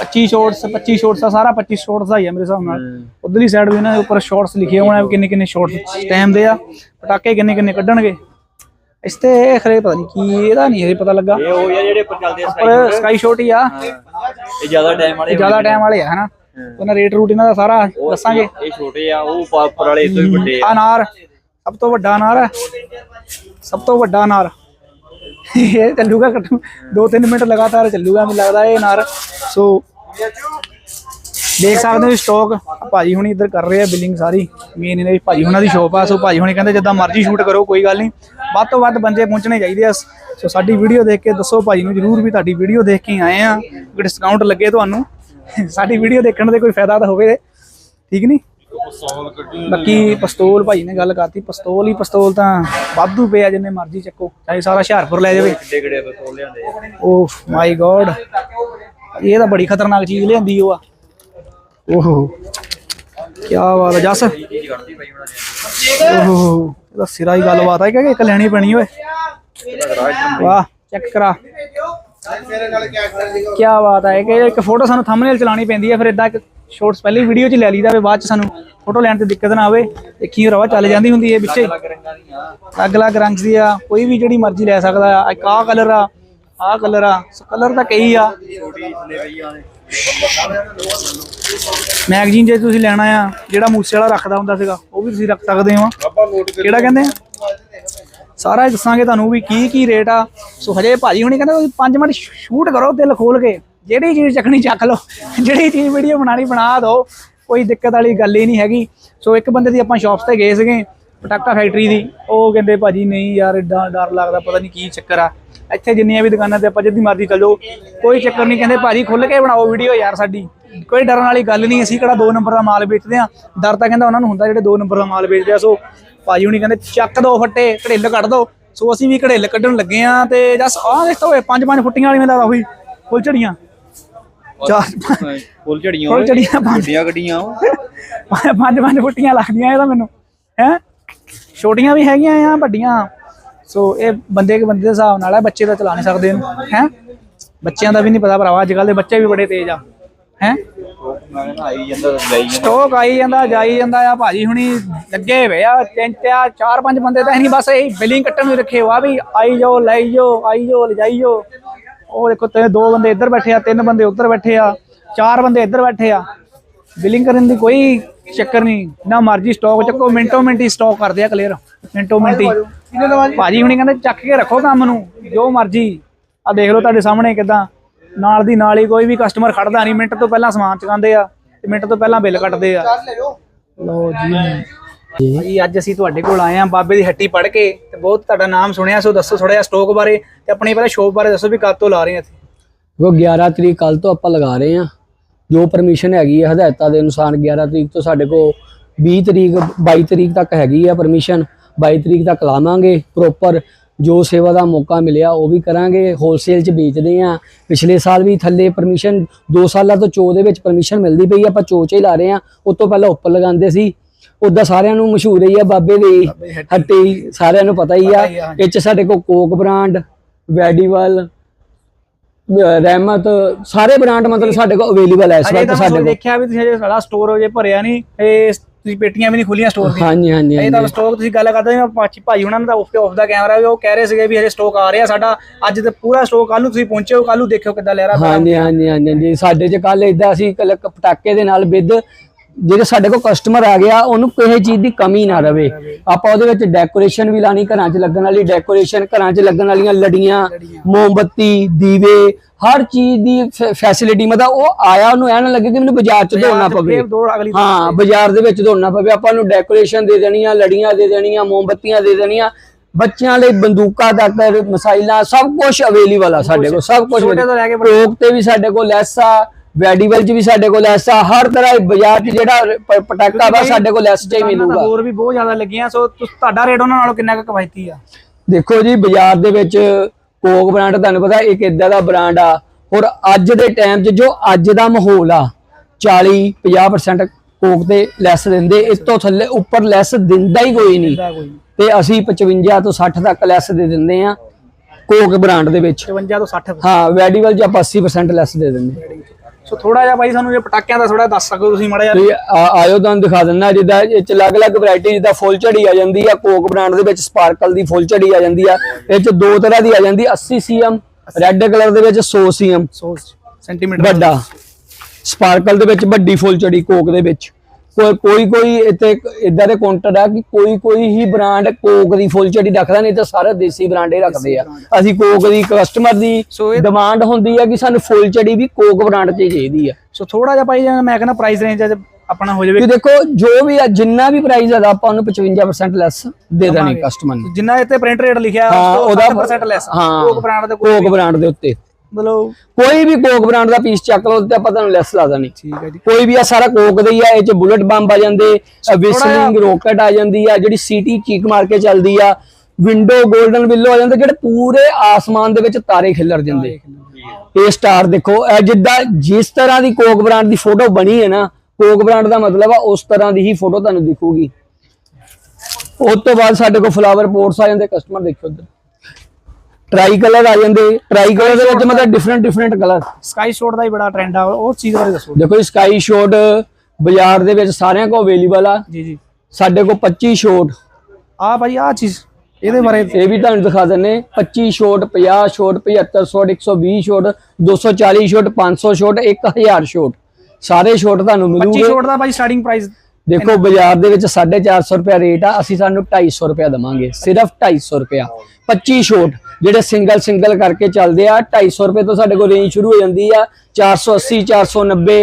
25 ਸ਼ੋਟਸ 25 ਸ਼ੋਟਸ ਦਾ ਸਾਰਾ 25 ਸ਼ੋਟਸ ਦਾ ਹੀ ਆ ਮੇਰੇ ਹਿਸਾਬ ਨਾਲ। ਉਧਰਲੀ ਸਾਈਡ ਵੀ ਇਹਨਾਂ ਦੇ ਉੱਪਰ ਸ਼ਾਰਟਸ ਲਿਖੇ ਹੋਣੇ ਕਿੰਨੇ ਕਿੰਨੇ ਸ਼ਾਰਟਸ ਟਾਈਮ ਦੇ ਆ। ਪਟਾਕੇ ਕਿੰਨੇ ਕਿੰਨੇ ਕੱਢਣਗੇ? ਇਸ ਤੇ ਖਰੇ ਪਤਾ ਨਹੀਂ ਕੀ ਇਹਦਾ ਨਹੀਂ ਇਹ ਪਤਾ ਲੱਗਾ। ਇਹ ਉਹ ਆ ਜਿਹੜੇ ਉੱਪਰ ਚੱਲਦੇ ਪਰ ਸਕਾਈ ਸ਼ੋਟ ਹੀ ਆ। ਇਹ ਜ਼ਿਆਦਾ ਟਾਈਮ ਵਾਲੇ ਜ਼ਿਆਦਾ ਟਾਈਮ ਵਾਲੇ ਆ ਹਨਾ? ਉਹਨਾਂ ਰੇਟ ਰੂਟ ਇਹਨਾਂ ਦਾ ਸਾਰਾ ਦੱਸਾਂਗੇ। ਇਹ ਛੋਟੇ ਆ ਉਹ ਉੱਪਰ ਵਾਲੇ ਇਸ ਤੋਂ ਵੀ ਵੱਡੇ ਆ। ਅਨਾਰ। ਸਭ ਤੋਂ ਵੱਡਾ ਅਨਾਰ ਹੈ। ਸਭ ਤੋਂ ਵੱਡਾ ਅਨਾਰ। ਇਹ ਚੱਲੂਗਾ ਘੱਟੋ 2-3 ਮਿੰਟ ਲਗਾਤਾਰ ਚੱਲੂਗਾ, ਮੈਨੂੰ ਲੱਗਦਾ ਇਹ ਅਨਾਰ। ਸੋ ਦੇਖ ਸਕਦੇ ਹੋ ਸਟਾਕ ਭਾਜੀ ਹੁਣੀ ਇੱਧਰ ਕਰ ਰਹੇ ਆ ਬਿਲਿੰਗ ਸਾਰੀ। ਮੇਨ ਇਹਨਾਂ ਦੀ ਭਾਜੀ ਹੁਣਾਂ ਦੀ ਸ਼ੋਪ ਆ ਸੋ ਭਾਜੀ ਹੁਣੀ ਕਹਿੰਦੇ ਜਿੱਦਾਂ ਮਰਜ਼ੀ ਸ਼ੂਟ ਕਰੋ, ਕੋਈ ਗੱਲ ਨਹੀਂ। ਵੱਧ ਤੋਂ ਵੱਧ ਬੰਦੇ ਪਹੁੰਚਣੇ ਚਾਹੀਦੇ ਆ। ਸੋ ਸਾਡੀ ਵੀਡੀਓ ਦੇਖ ਕੇ ਦੱਸੋ ਭਾਜੀ ਨੂੰ ਜਰੂਰ ਵੀ ਤੁਹਾਡੀ ਵੀਡੀਓ ਦੇਖ ਕੇ ਆਏ ਆ। ਕੋਈ ਡਿਸਕਾਊਂਟ ਲੱਗੇ ਤੁਹਾਨੂੰ। ਸਾਡੀ ਵੀਡੀਓ ਦੇਖਣ ਦੇ ਕੋਈ ਫਾਇਦਾ ਤਾਂ ਹੋਵੇ। ਠੀਕ ਨਹੀਂ ਬਾਕੀ ਪਿਸਤੌਲ ਭਾਈ ਨੇ ਗੱਲ ਕਰਤੀ ਪਿਸਤੌਲ ਹੀ ਪਿਸਤੌਲ ਤਾਂ ਵਾਧੂ ਪਿਆ ਜਿੰਨੇ ਮਰਜ਼ੀ ਚੱਕੋ ਚਾਹੇ ਸਾਰਾ ਹੁਸ਼ਿਆਰਪੁਰ ਲੈ ਜਾਵੇ। ਕਿੱਡੇ ਕਿੱਡੇ ਤੋਂ ਤੋਲ ਲਿਆਂਦੇ ਆ? ਓਹ ਮਾਈ ਗੋਡ ਇਹ ਤਾਂ ਬੜੀ ਖਤਰਨਾਕ ਚੀਜ਼ ਲਿਆਂਦੀ ਉਹ ਆ। ਓਹੋ। ਕੀ ਬਾਤ ਹੈ ਜੱਸ। ਓਹੋ। ਇਹਦਾ ਸਿਰਾ ਹੀ ਗੱਲਬਾਤ ਹੈ ਕਿ ਇੱਕ ਲੈਣੀ ਪੈਣੀ ਓਏ। ਵਾਹ ਚੈੱਕ ਕਰਾ। ਕੀ ਬਾਤ ਹੈ ਕਿ ਇੱਕ ਫੋਟੋ ਸਾਨੂੰ ਥੰਬਨੇਲ ਚਲਾਣੀ ਪੈਂਦੀ ਹੈ ਫਿਰ ਇਦਾਂ ਇੱਕ ਸ਼ਾਰਟਸ ਪਹਿਲੀ ਵੀਡੀਓ 'ਚ ਲੈ ਲਈਦਾ ਵੀ ਬਾਅਦ 'ਚ ਸਾਨੂੰ ਫੋਟੋ ਲੈਣ ਤੇ ਦਿੱਕਤ ਨਾ ਆਵੇ ਦੇਖੀ ਰਵਾ ਚੱਲ ਜਾਂਦੀ ਹੁੰਦੀ ਹੈ ਵਿੱਚੇ ਅਲੱਗ-ਅਲੱਗ ਰੰਗ ਦੀ ਆ ਕੋਈ ਵੀ ਜਿਹੜੀ ਮਰਜ਼ੀ ਲੈ ਸਕਦਾ ਆ ਇੱਕ ਆਹ ਕਲਰ ਆ ਆਹ ਕਲਰ ਆ ਸੋ ਕਲਰ ਤਾਂ ਕਈ ਆ। ਮੈਗਜ਼ੀਨ ਜੇ ਤੁਸੀਂ ਲੈਣਾ ਆ ਜਿਹੜਾ ਮੂਸੇ ਵਾਲਾ ਰੱਖਦਾ ਹੁੰਦਾ ਸੀਗਾ ਉਹ ਵੀ ਤੁਸੀਂ ਰੱਖ ਸਕਦੇ ਹੋ। ਕਿਹੜਾ ਕਹਿੰਦੇ ਆ? ਸਾਰਾ ਦੱਸਾਂਗੇ ਤੁਹਾਨੂੰ ਵੀ ਕੀ ਕੀ ਰੇਟ ਆ। ਸੋ ਹਜੇ ਭਾਜੀ ਹੁਣੀ ਕਹਿੰਦੇ ਤੁਸੀਂ 5 ਮਿੰਟ ਸ਼ੂਟ ਕਰੋ ਦਿਲ ਖੋਲ ਕੇ। ਜਿਹੜੀ ਚੀਜ਼ ਚੱਕਣੀ ਚੱਕ ਲਓ। ਜਿਹੜੀ ਚੀਜ਼ ਵੀਡੀਓ ਬਣਾਣੀ ਬਣਾ ਦਿਓ ਕੋਈ ਦਿੱਕਤ ਵਾਲੀ ਗੱਲ ਹੀ ਨਹੀਂ ਹੈਗੀ। ਸੋ ਇੱਕ ਬੰਦੇ ਦੀ ਆਪਾਂ ਸ਼ਾਪਸ ਤੇ ਗਏ ਸੀਗੇ, ਪਟਾਕਾ ਫੈਕਟਰੀ ਦੀ। ਉਹ ਕਹਿੰਦੇ ਭਾਜੀ, ਨਹੀਂ ਯਾਰ, ਏਦਾਂ ਡਰ ਲੱਗਦਾ, ਪਤਾ ਨਹੀਂ ਕੀ ਚੱਕਰ ਆ। ਇੱਥੇ ਜਿੰਨੀਆਂ ਵੀ ਦੁਕਾਨਾਂ ਤੇ ਆਪਾਂ ਜਿੱਦੀ ਮਰਜ਼ੀ ਚੱਲੋ। ਕੋਈ ਚੱਕਰ ਨਹੀਂ, ਕਹਿੰਦੇ ਭਾਜੀ ਖੁੱਲ ਕੇ ਬਣਾਓ ਵੀਡੀਓ ਯਾਰ ਸਾਡੀ। ਕੋਈ ਡਰਨ ਵਾਲੀ ਗੱਲ ਨਹੀਂ, ਅਸੀਂ ਕਿਹੜਾ 2 ਨੰਬਰ ਦਾ ਮਾਲ ਵੇਚਦੇ ਆ ਡਰ ਤਾਂ ਕਹਿੰਦਾ ਉਹਨਾਂ ਨੂੰ ਹੁੰਦਾ, ਜਿਹੜੇ 2 ਨੰਬਰ ਦਾ ਮਾਲ ਵੇਚਦੇ ਆ। ਸੋ ਭਾਜੀ ਹੁਣੀ ਕਹਿੰਦੇ, ਚੱਕ ਦੋ ਫੱਟੇ, ਘੜੇਲ ਕੱਢ ਦੋ। ਸੋ ਅਸੀਂ ਵੀ ਘੜੇਲ ਕੱਢਣ ਲੱਗੇ ਆ ਤੇ ਜਸ ਆਹ ਦੇਖੋ ਓਏ ਪੰਜ ਪੰਜ ਫੁੱਟੀਆਂ ਵਾਲੀ ਮੈਂ ਲੱਗਦਾ ਹੋਈ ਫੁੱਲ ਚਾਰ ਫੁੱਲ ਝੜੀਆਂ ਫੁੱਲ ਝੜੀਆਂ ਵੱਡੀਆਂ ਗੱਡੀਆਂ ਪੰਜ ਪੰਜ ਫੁੱਟੀਆਂ ਲੱਗਦੀਆਂ ਇਹਦਾ ਮੈਨੂੰ। ਹੈ? ਛੋਟੀਆਂ ਵੀ ਹੈਗੀਆਂ ਆ ਵੱਡੀਆਂ। ਸੋ ਇਹ ਬੰਦੇ ਕੇ ਬੰਦੇ ਦੇ ਹਿਸਾਬ ਨਾਲ ਹੈ ਬੱਚੇ ਤਾਂ ਚਲਾ ਨਹੀਂ ਸਕਦੇ ਇਹਨੂੰ। ਹੈ? ਬੱਚਿਆਂ ਦਾ ਵੀ ਨਹੀਂ ਪਤਾ ਭਰਾਵਾ ਅੱਜ ਕੱਲ ਦੇ ਬੱਚੇ ਵੀ ਬੜੇ ਤੇਜ਼ ਆ। ਹੈ? ਸਟੋਕ ਆਈ ਜਾਂਦਾ ਜਾਈ ਜਾਂਦਾ ਆ ਭਾਜੀ ਹੁਣੀ ਲੱਗੇ ਹੋਏ ਆ ਤਿੰਨ ਚਾਰ ਚਾਰ ਪੰਜ ਬੰਦੇ ਤਾਂ ਨਹੀਂ ਬਸ ਇਹ ਬਿਲਿੰਗ ਕੱਟਣ ਨੂੰ ਹੀ ਰੱਖੇ ਹੋਆ ਵੀ ਆਈ ਜਾਓ ਲਈ ਜਾਓ ਆਈ ਜਾਓ ਲਿਜਾਈ ਜਾਓ। ਉਹ ਦੇਖੋ ਤੇ ਦੋ ਬੰਦੇ ਇੱਧਰ ਬੈਠੇ ਆ ਤਿੰਨ ਬੰਦੇ ਉੱਧਰ ਬੈਠੇ ਆ ਚਾਰ ਬੰਦੇ ਇੱਧਰ ਬੈਠੇ ਆ। ਬਿਲਿੰਗ ਕਰਨ ਦੀ ਕੋਈ ਚੱਕਰ ਨਹੀਂ ਨਾ ਮਰਜ਼ੀ ਸਟਾਕ ਚੱਕੋ ਮਿੰਟੋ ਮਿੰਟ ਹੀ ਸਟਾਕ ਕਰਦੇ ਆ ਕਲੀਅਰ ਮਿੰਟੋ ਮਿੰਟ ਹੀ। ਭਾਜੀ ਹੁਣੀ ਕਹਿੰਦੇ ਚੱਕ ਕੇ ਰੱਖੋ ਕੰਮ ਨੂੰ ਜੋ ਮਰਜ਼ੀ। ਆ ਦੇਖ ਲਓ ਤੁਹਾਡੇ ਸਾਹਮਣੇ ਕਿਦਾਂ ਨਾਲ ਦੀ ਨਾਲ ਹੀ ਕੋਈ ਵੀ ਕਸਟਮਰ ਖੜਦਾ ਨਹੀਂ ਮਿੰਟ ਤੋਂ ਪਹਿਲਾਂ ਸਮਾਨ ਚੁਕਾਉਂਦੇ ਆ ਤੇ ਮਿੰਟ ਤੋਂ ਪਹਿਲਾਂ ਬਿੱਲ ਕੱਟਦੇ ਆ। ਲਓ ਜੀ। ਜੀ ਅੱਜ ਅਸੀਂ ਤੁਹਾਡੇ ਕੋਲ ਆਏ ਆ ਬਾਬੇ ਦੀ ਹੱਟੀ ਪੜ ਕੇ ਤੇ ਬਹੁਤ ਤੁਹਾਡਾ ਨਾਮ ਸੁਣਿਆ, ਸੋ ਦੱਸੋ ਥੋੜਾ ਜਿਹਾ ਸਟਾਕ ਬਾਰੇ ਤੇ ਆਪਣੀ ਪਹਿਲਾਂ ਸ਼ੋਪ ਬਾਰੇ ਦੱਸੋ ਵੀ ਕਦ ਤੋਂ ਲਾ ਰਹੇ ਆ ਇੱਥੇ। ਉਹ 11 ਤਰੀਕ ਕੱਲ ਤੋਂ ਆਪਾਂ ਲਗਾ ਰਹੇ ਆ ਜੋ ਪਰਮਿਸ਼ਨ ਹੈਗੀ ਹੈ ਹਦਾਇਤਾਂ ਦੇ ਅਨੁਸਾਰ 11 ਤਰੀਕ ਤੋਂ ਸਾਡੇ ਕੋਲ 20 ਤਰੀਕ 22 ਤਰੀਕ ਤੱਕ ਹੈਗੀ ਆ ਪਰਮਿਸ਼ਨ 22 ਤਰੀਕ ਤੱਕ ਲਾਵਾਂਗੇ ਪ੍ਰੋਪਰ ਜੋ ਸੇਵਾ ਦਾ ਮੌਕਾ ਮਿਲਿਆ ਉਹ ਵੀ ਕਰਾਂਗੇ। ਹੋਲਸੇਲ 'ਚ ਵੇਚਦੇ ਆ ਪਿਛਲੇ ਸਾਲ ਵੀ ਥੱਲੇ ਪਰਮਿਸ਼ਨ 2 ਸਾਲਾਂ ਤੋਂ ਚੋ ਦੇ ਵਿੱਚ ਪਰਮਿਸ਼ਨ ਮਿਲਦੀ ਪਈ ਆਪਾਂ ਚੋ 'ਚ ਹੀ ਲਾ ਰਹੇ ਆ ਉਸ ਤੋਂ ਪਹਿਲਾਂ ਉੱਪਰ ਲਗਾਉਂਦੇ ਸੀ। ਉਦਾਂ ਸਾਰਿਆਂ ਨੂੰ ਮਸ਼ਹੂਰ ਹੀ ਆ ਬਾਬੇ ਦੀ ਹੱਟੀ। ਸਾਰਿਆਂ ਨੂੰ ਪਤਾ ਹੀ ਆ। ਹੀ। ਇਹ 'ਚ ਸਾਡੇ ਕੋਲ ਕੋਕ ਬ੍ਰਾਂਡ ਵੈਡੀਵਲ ਰਹਿਮਤ ਸਾਰੇ ਬ੍ਰਾਂਡ ਮਤਲਬ ਸਾਡੇ ਕੋਲ ਅਵੇਲੇਬਲ ਹੈ ਇਸ ਵਕਤ ਸਾਡੇ ਕੋਲ। ਦੇਖਿਆ ਵੀ ਤੁਸੀਂ ਅਜੇ ਸਾਡਾ ਸਟੋਰ ਅਜੇ ਭਰਿਆ ਨਹੀਂ ਇਹ ਤੁਸੀਂ ਪੇਟੀਆਂ ਵੀ ਨਹੀਂ ਖੁੱਲੀਆਂ ਸਟੋਰ ਦੀਆਂ। ਹਾਂਜੀ ਹਾਂਜੀ ਇਹ ਤਾਂ ਸਟਾਕ ਤੁਸੀਂ ਗੱਲ ਕਰਦੇ ਮੈਂ ਪਾਚੀ ਭਾਈ ਉਹਨਾਂ ਦਾ ਆਫ ਆਫ ਦਾ ਕੈਮਰਾ ਵੀ ਉਹ ਕਹਿ ਰਹੇ ਸੀਗੇ ਵੀ ਹਜੇ ਸਟਾਕ ਆ ਰਿਹਾ ਸਾਡਾ। ਅੱਜ ਤੇ ਪੂਰਾ ਸਟਾਕ ਕੱਲ ਨੂੰ ਤੁਸੀਂ ਪਹੁੰਚੇ ਹੋ ਕੱਲ ਨੂੰ ਦੇਖਿਓ ਕਿੱਦਾਂ ਲੈ ਰਿਹਾ ਹਾਂਜੀ ਹਾਂਜੀ ਹਾਂਜੀ ਸਾਡੇ ਚ ਕੱਲ ਇਦਾਂ ਸੀ ਕੱਲ ਪਟਾਕੇ ਦੇ ਨਾਲ ਵਿਦ ਜਿਹੜੇ ਸਾਡੇ ਕੋਲ ਕਸਟਮਰ ਆ ਗਿਆ ਉਹਨੂੰ ਕਿਸੇ ਚੀਜ਼ ਦੀ ਕਮੀ ਨਾ ਰਵੇ। ਆਪਾਂ ਉਹਦੇ ਵਿੱਚ ਡੈਕੋਰੇਸ਼ਨ ਵੀ ਲਾਣੀ ਘਰਾਂ 'ਚ ਲੱਗਣ ਵਾਲੀ ਡੈਕੋਰੇਸ਼ਨ ਘਰਾਂ 'ਚ ਲੱਗਣ ਵਾਲੀਆਂ ਲੜੀਆਂ ਮੋਮਬੱਤੀ ਦੀਵੇ ਹਰ ਚੀਜ਼ ਦੀ ਫੈਸਿਲਿਟੀ ਮਤਲਬ ਉਹ ਆਇਆ ਉਹਨੂੰ ਐਂ ਨਾ ਲੱਗੇ ਕਿ ਮੈਨੂੰ ਬਾਜ਼ਾਰ 'ਚ ਦੌੜਨਾ ਪਵੇ। ਹਾਂ ਬਾਜ਼ਾਰ ਦੇ ਵਿੱਚ ਦੌੜਨਾ ਪਵੇ। ਆਪਾਂ ਨੂੰ ਡੈਕੋਰੇਸ਼ਨ ਦੇ ਦੇਣੀਆਂ ਲੜੀਆਂ ਦੇ ਦੇਣੀਆਂ ਮੋਮਬੱਤੀਆਂ ਦੇ ਦੇਣੀਆਂ। ਬੱਚਿਆਂ ਲਈ ਬੰਦੂਕਾਂ ਤੱਕ ਮਸਾਈਲਾਂ ਸਭ ਕੁਝ ਅਵੇਲੇਬਲ ਆ ਸਾਡੇ ਕੋਲ ਸਭ ਕੁਝ ਛੋਟੇ ਤੋਂ ਲੈ ਕੇ ਬੜੇ- ਕੋਕ ਤੇ ਵੀ ਸਾਡੇ ਕੋਲ ਲੈਸ ਆ ਵੈਡੀਵਲ ਚ ਵੀ ਸਾਡੇ ਕੋਲ ਆ ਹਰ ਤਰ੍ਹਾਂ ਦੇ ਬਾਜ਼ਾਰ 'ਚ ਜਿਹੜਾ ਪ- ਪਟਾਕਾ ਵਾ ਸਾਡੇ ਕੋਲ ਲੈਸ ਚ ਹੀ ਦੁਕਾਨਾਂ ਤਾਂ ਮਿਲੂਗਾ ਹੋਰ ਵੀ ਬਹੁਤ ਜ਼ਿਆਦਾ ਲੱਗੀਆਂ ਸੋ ਤੁਸ- ਤੁਹਾਡਾ ਰੇਟ ਉਹਨਾਂ ਨਾਲੋਂ ਕਿੰਨਾ ਕੁ ਕਵਾਇਤੀ ਆ? ਦੇਖੋ ਜੀ ਬਾਜ਼ਾਰ ਦੇ ਵਿੱਚ ਕੋਕ ਬ੍ਰਾਂਡ ਤੁਹਾਨੂੰ ਪਤਾ ਇੱਕ ਇਦਾਂ ਦਾ ਬ੍ਰਾਂਡ ਆ। ਔਰ ਅੱਜ ਦੇ ਟਾਈਮ 'ਚ ਜੋ ਅੱਜ ਦਾ ਮਾਹੌਲ ਆ 40 50% ਕੋਕ ਤੇ ਲੈਸ ਦਿੰਦੇ ਇਸ ਤੋਂ ਥੱਲੇ ਉੱਪਰ ਲੈਸ ਦਿੰਦਾ ਹੀ ਕੋਈ ਨਹੀਂ। ਕੋਈ ਤੇ ਅਸੀਂ 55 ਤੋਂ 60 ਤੱਕ ਲੈਸ ਦੇ ਦਿੰਦੇ ਆ ਕੋਕ ਬ੍ਰਾਂਡ ਦੇ ਵਿੱਚ। 52 ਤੋਂ 60 ਹਾਂ ਵੈਡੀਵਲ 'ਚ ਆਪਾਂ 80% ਲੈਸ ਦੇ ਦਿੰਦੇ। ਸੋ ਥੋੜਾ ਜਿਹਾ ਭਾਈ ਸਾਨੂੰ ਇਹ ਪਟਾਕਿਆਂ ਦਾ ਥੋੜਾ ਦੱਸ ਸਕੋ ਤੁਸੀਂ ਮਾੜਾ ਤੁਸੀਂ ਆ- ਆਇਓ ਤੁਹਾਨੂੰ ਦਿਖਾ ਦਿੰਦਾ ਜਿੱਦਾਂ ਇਹ ਚ ਅਲੱਗ-ਅਲੱਗ ਵੈਰਾਈਟੀ ਜਿੱਦਾਂ ਫੁੱਲ ਝੜੀ ਆ ਜਾਂਦੀ ਆ ਕੋਕ ਬ੍ਰਾਂਡ ਦੇ ਵਿੱਚ ਸਪਾਰਕਲ ਦੀ ਫੁੱਲ ਝੜੀ ਆ ਜਾਂਦੀ ਆ। ਇਹ ਚ ਦੋ ਤਰ੍ਹਾਂ ਦੀ ਆ ਜਾਂਦੀ 80 ਸੀਐਮ ਰੈੱਡ ਕਲਰ ਦੇ ਵਿੱਚ 100 ਸੀਐਮ। 100 ਸੈਂਟੀਮੀਟਰ ਵੱਡਾ। ਸਪਾਰਕਲ ਦੇ ਵਿੱਚ ਵੱਡੀ ਫੁੱਲ ਝੜੀ ਕੋਕ ਦੇ ਵਿੱਚ। ਕੋਈ ਕੋਈ ਇੱਥੇ ਇਦਾਂ ਦੇ ਕਾਊਂਟਰ ਆ ਕਿ ਕੋਈ ਕੋਈ ਹੀ ਬ੍ਰਾਂਡ ਕੋਕ ਦੀ ਫੁੱਲ ਝੜੀ ਰੱਖਦਾ ਨਹੀਂ ਤਾਂ ਸਾਰੇ ਦੇਸੀ ਬ੍ਰਾਂਡ ਹੀ ਰੱਖਦੇ ਆ। ਅਸੀਂ ਕੋਕ ਦੀ ਕਸਟਮਰ ਦੀ ਡਿਮਾਂਡ ਹੁੰਦੀ ਆ ਕਿ ਸਾਨੂੰ ਫੁੱਲ ਝੜੀ ਵੀ ਕੋਕ ਬ੍ਰਾਂਡ 'ਚ ਚਾਹੀਦੀ ਆ। ਸੋ ਥੋੜਾ ਜਿਹਾ ਭਾਈ ਮੈਂ ਕਹਿੰਦਾ ਪ੍ਰਾਈਸ ਰੇਂਜ ਆਪਣਾ ਹੋ ਜਾਵੇ। ਕਿ ਦੇਖੋ ਜੋ ਵੀ ਆ ਜਿੰਨਾ ਵੀ ਪ੍ਰਾਈਸ ਹੈਗਾ ਆਪਾਂ ਉਹਨੂੰ 55% ਲੈਸ ਦੇ ਦੇਣੀ ਕਸਟਮਰ ਨੂੰ। ਜਿੰਨਾ ਇੱਥੇ ਪ੍ਰਿੰਟ ਰੇਟ ਲਿਖਿਆ ਉਹਦਾ 60% ਲੈਸ ਕੋਕ ਬ੍ਰਾਂਡ ਦੇ ਕੋਕ ਬ੍ਰਾਂਡ ਦੇ ਉੱਤੇ। ਮਤਲਬ ਕੋਈ ਵੀ ਕੋਕ ਬ੍ਰਾਂਡ ਦਾ ਪੀਸ ਚੱਕ ਲਓ ਤੇ ਆਪਾਂ ਤੁਹਾਨੂੰ ਲੈਸ ਲਾ ਦੇਣੀ। ਠੀਕ ਹੈ ਜੀ। ਕੋਈ ਵੀ ਆ ਸਾਰਾ ਕੋਕ ਦਾ ਹੀ ਆ ਇਹ ਚ ਬੁਲਟ ਬੰਬ ਆ ਜਾਂਦੇ ਵਿਸਲਿੰਗ ਰੋਕਟ ਆ ਜਾਂਦੀ ਆ ਜਿਹੜੀ ਸੀਟੀ ਚੀਕ ਮਾਰ ਕੇ ਚੱਲਦੀ ਆ ਵਿੰਡੋ 골ਡਨ ਵਿਲੋ ਆ ਜਾਂਦੇ ਜਿਹੜੇ ਪੂਰੇ ਆਸਮਾਨ ਦੇ ਵਿੱਚ ਤਾਰੇ ਖਿਲਰ ਜਾਂਦੇ। ਇਹ ਸਟਾਰ ਦੇਖੋ ਇਹ ਜਿੱਦਾਂ ਜਿਸ ਤਰ੍ਹਾਂ ਦੀ ਕੋਕ ਬ੍ਰਾਂਡ ਦੀ ਫੋਟੋ ਬਣੀ ਹੈ ਨਾ ਕੋਕ ਬ੍ਰਾਂਡ ਦਾ ਮਤਲਬ ਆ ਉਸ ਤਰ੍ਹਾਂ ਦੀ ਹੀ ਫੋਟੋ ਤੁਹਾਨੂੰ ਦਿਖੂਗੀ। ਉਸ ਤੋਂ ਬਾਅਦ ਸਾਡੇ ਕੋਲ ਫਲਾਵਰ ਪੋਰਟਸ ਆ ਜਾਂਦੇ ਕਸਟਮਰ ਦੇਖੋ ਉਧਰ। ਟਰਾਈ ਕਲਰ ਆ ਜਾਂਦੇ ਟਰਾਈ ਕਲਰ ਦੇ ਵਿੱਚ ਮਤਲਬ different different colour sky shot ਦਾ ਹੀ ਬੜਾ ਟ੍ਰੈਂਡ ਆ ਉਹ ਚੀਜ਼ ਬਾਰੇ ਦੱਸੋ। ਦੇਖੋ ਸਕਾਈ ਸ਼ੋਟ ਬਾਜ਼ਾਰ ਦੇ ਵਿੱਚ ਸਾਰਿਆਂ ਕੋਲ ਅਵੇਲੇਬਲ ਆ। ਜੀ ਜੀ। ਸਾਡੇ ਕੋਲ 25 ਸ਼ੋਟ ਆ ਭਾਈ ਆ ਚੀਜ਼ ਇਹਦੇ ਬਾਰੇ ਇਹ ਵੀ ਤੁਹਾਨੂੰ ਦਿਖਾ ਦਿੰਨੇ 25 shot 50 shot 75 shot 120 shot 240 shot 500 shot 1000 shot ਸਾਰੇ ਸ਼ੋਟ ਤੁਹਾਨੂੰ 25 ਮਿਲੂਗੇ। ਸ਼ੋਟ ਦਾ ਭਾਈ ਸਟਾਰਟਿੰਗ ਪ੍ਰਾਈਸ ਦੇਖੋ ਬਾਜ਼ਾਰ ਦੇ ਵਿੱਚ 450 ਰੁਪਏ ਰੇਟ ਆ ਅਸੀਂ ਸਾਨੂੰ 250 ਰੁਪਏ ਦਵਾਂਗੇ ਸਿਰਫ 250 ਰੁਪਏ 25 ਸ਼ੋਟ ਜਿਹੜੇ ਸਿੰਗਲ ਸਿੰਗਲ ਕਰਕੇ ਚੱਲਦੇ ਆ 250 ਰੁਪਏ ਤੋਂ ਸਾਡੇ ਕੋਲ ਰੇਂਜ ਸ਼ੁਰੂ ਹੋ ਜਾਂਦੀ ਆ 480 490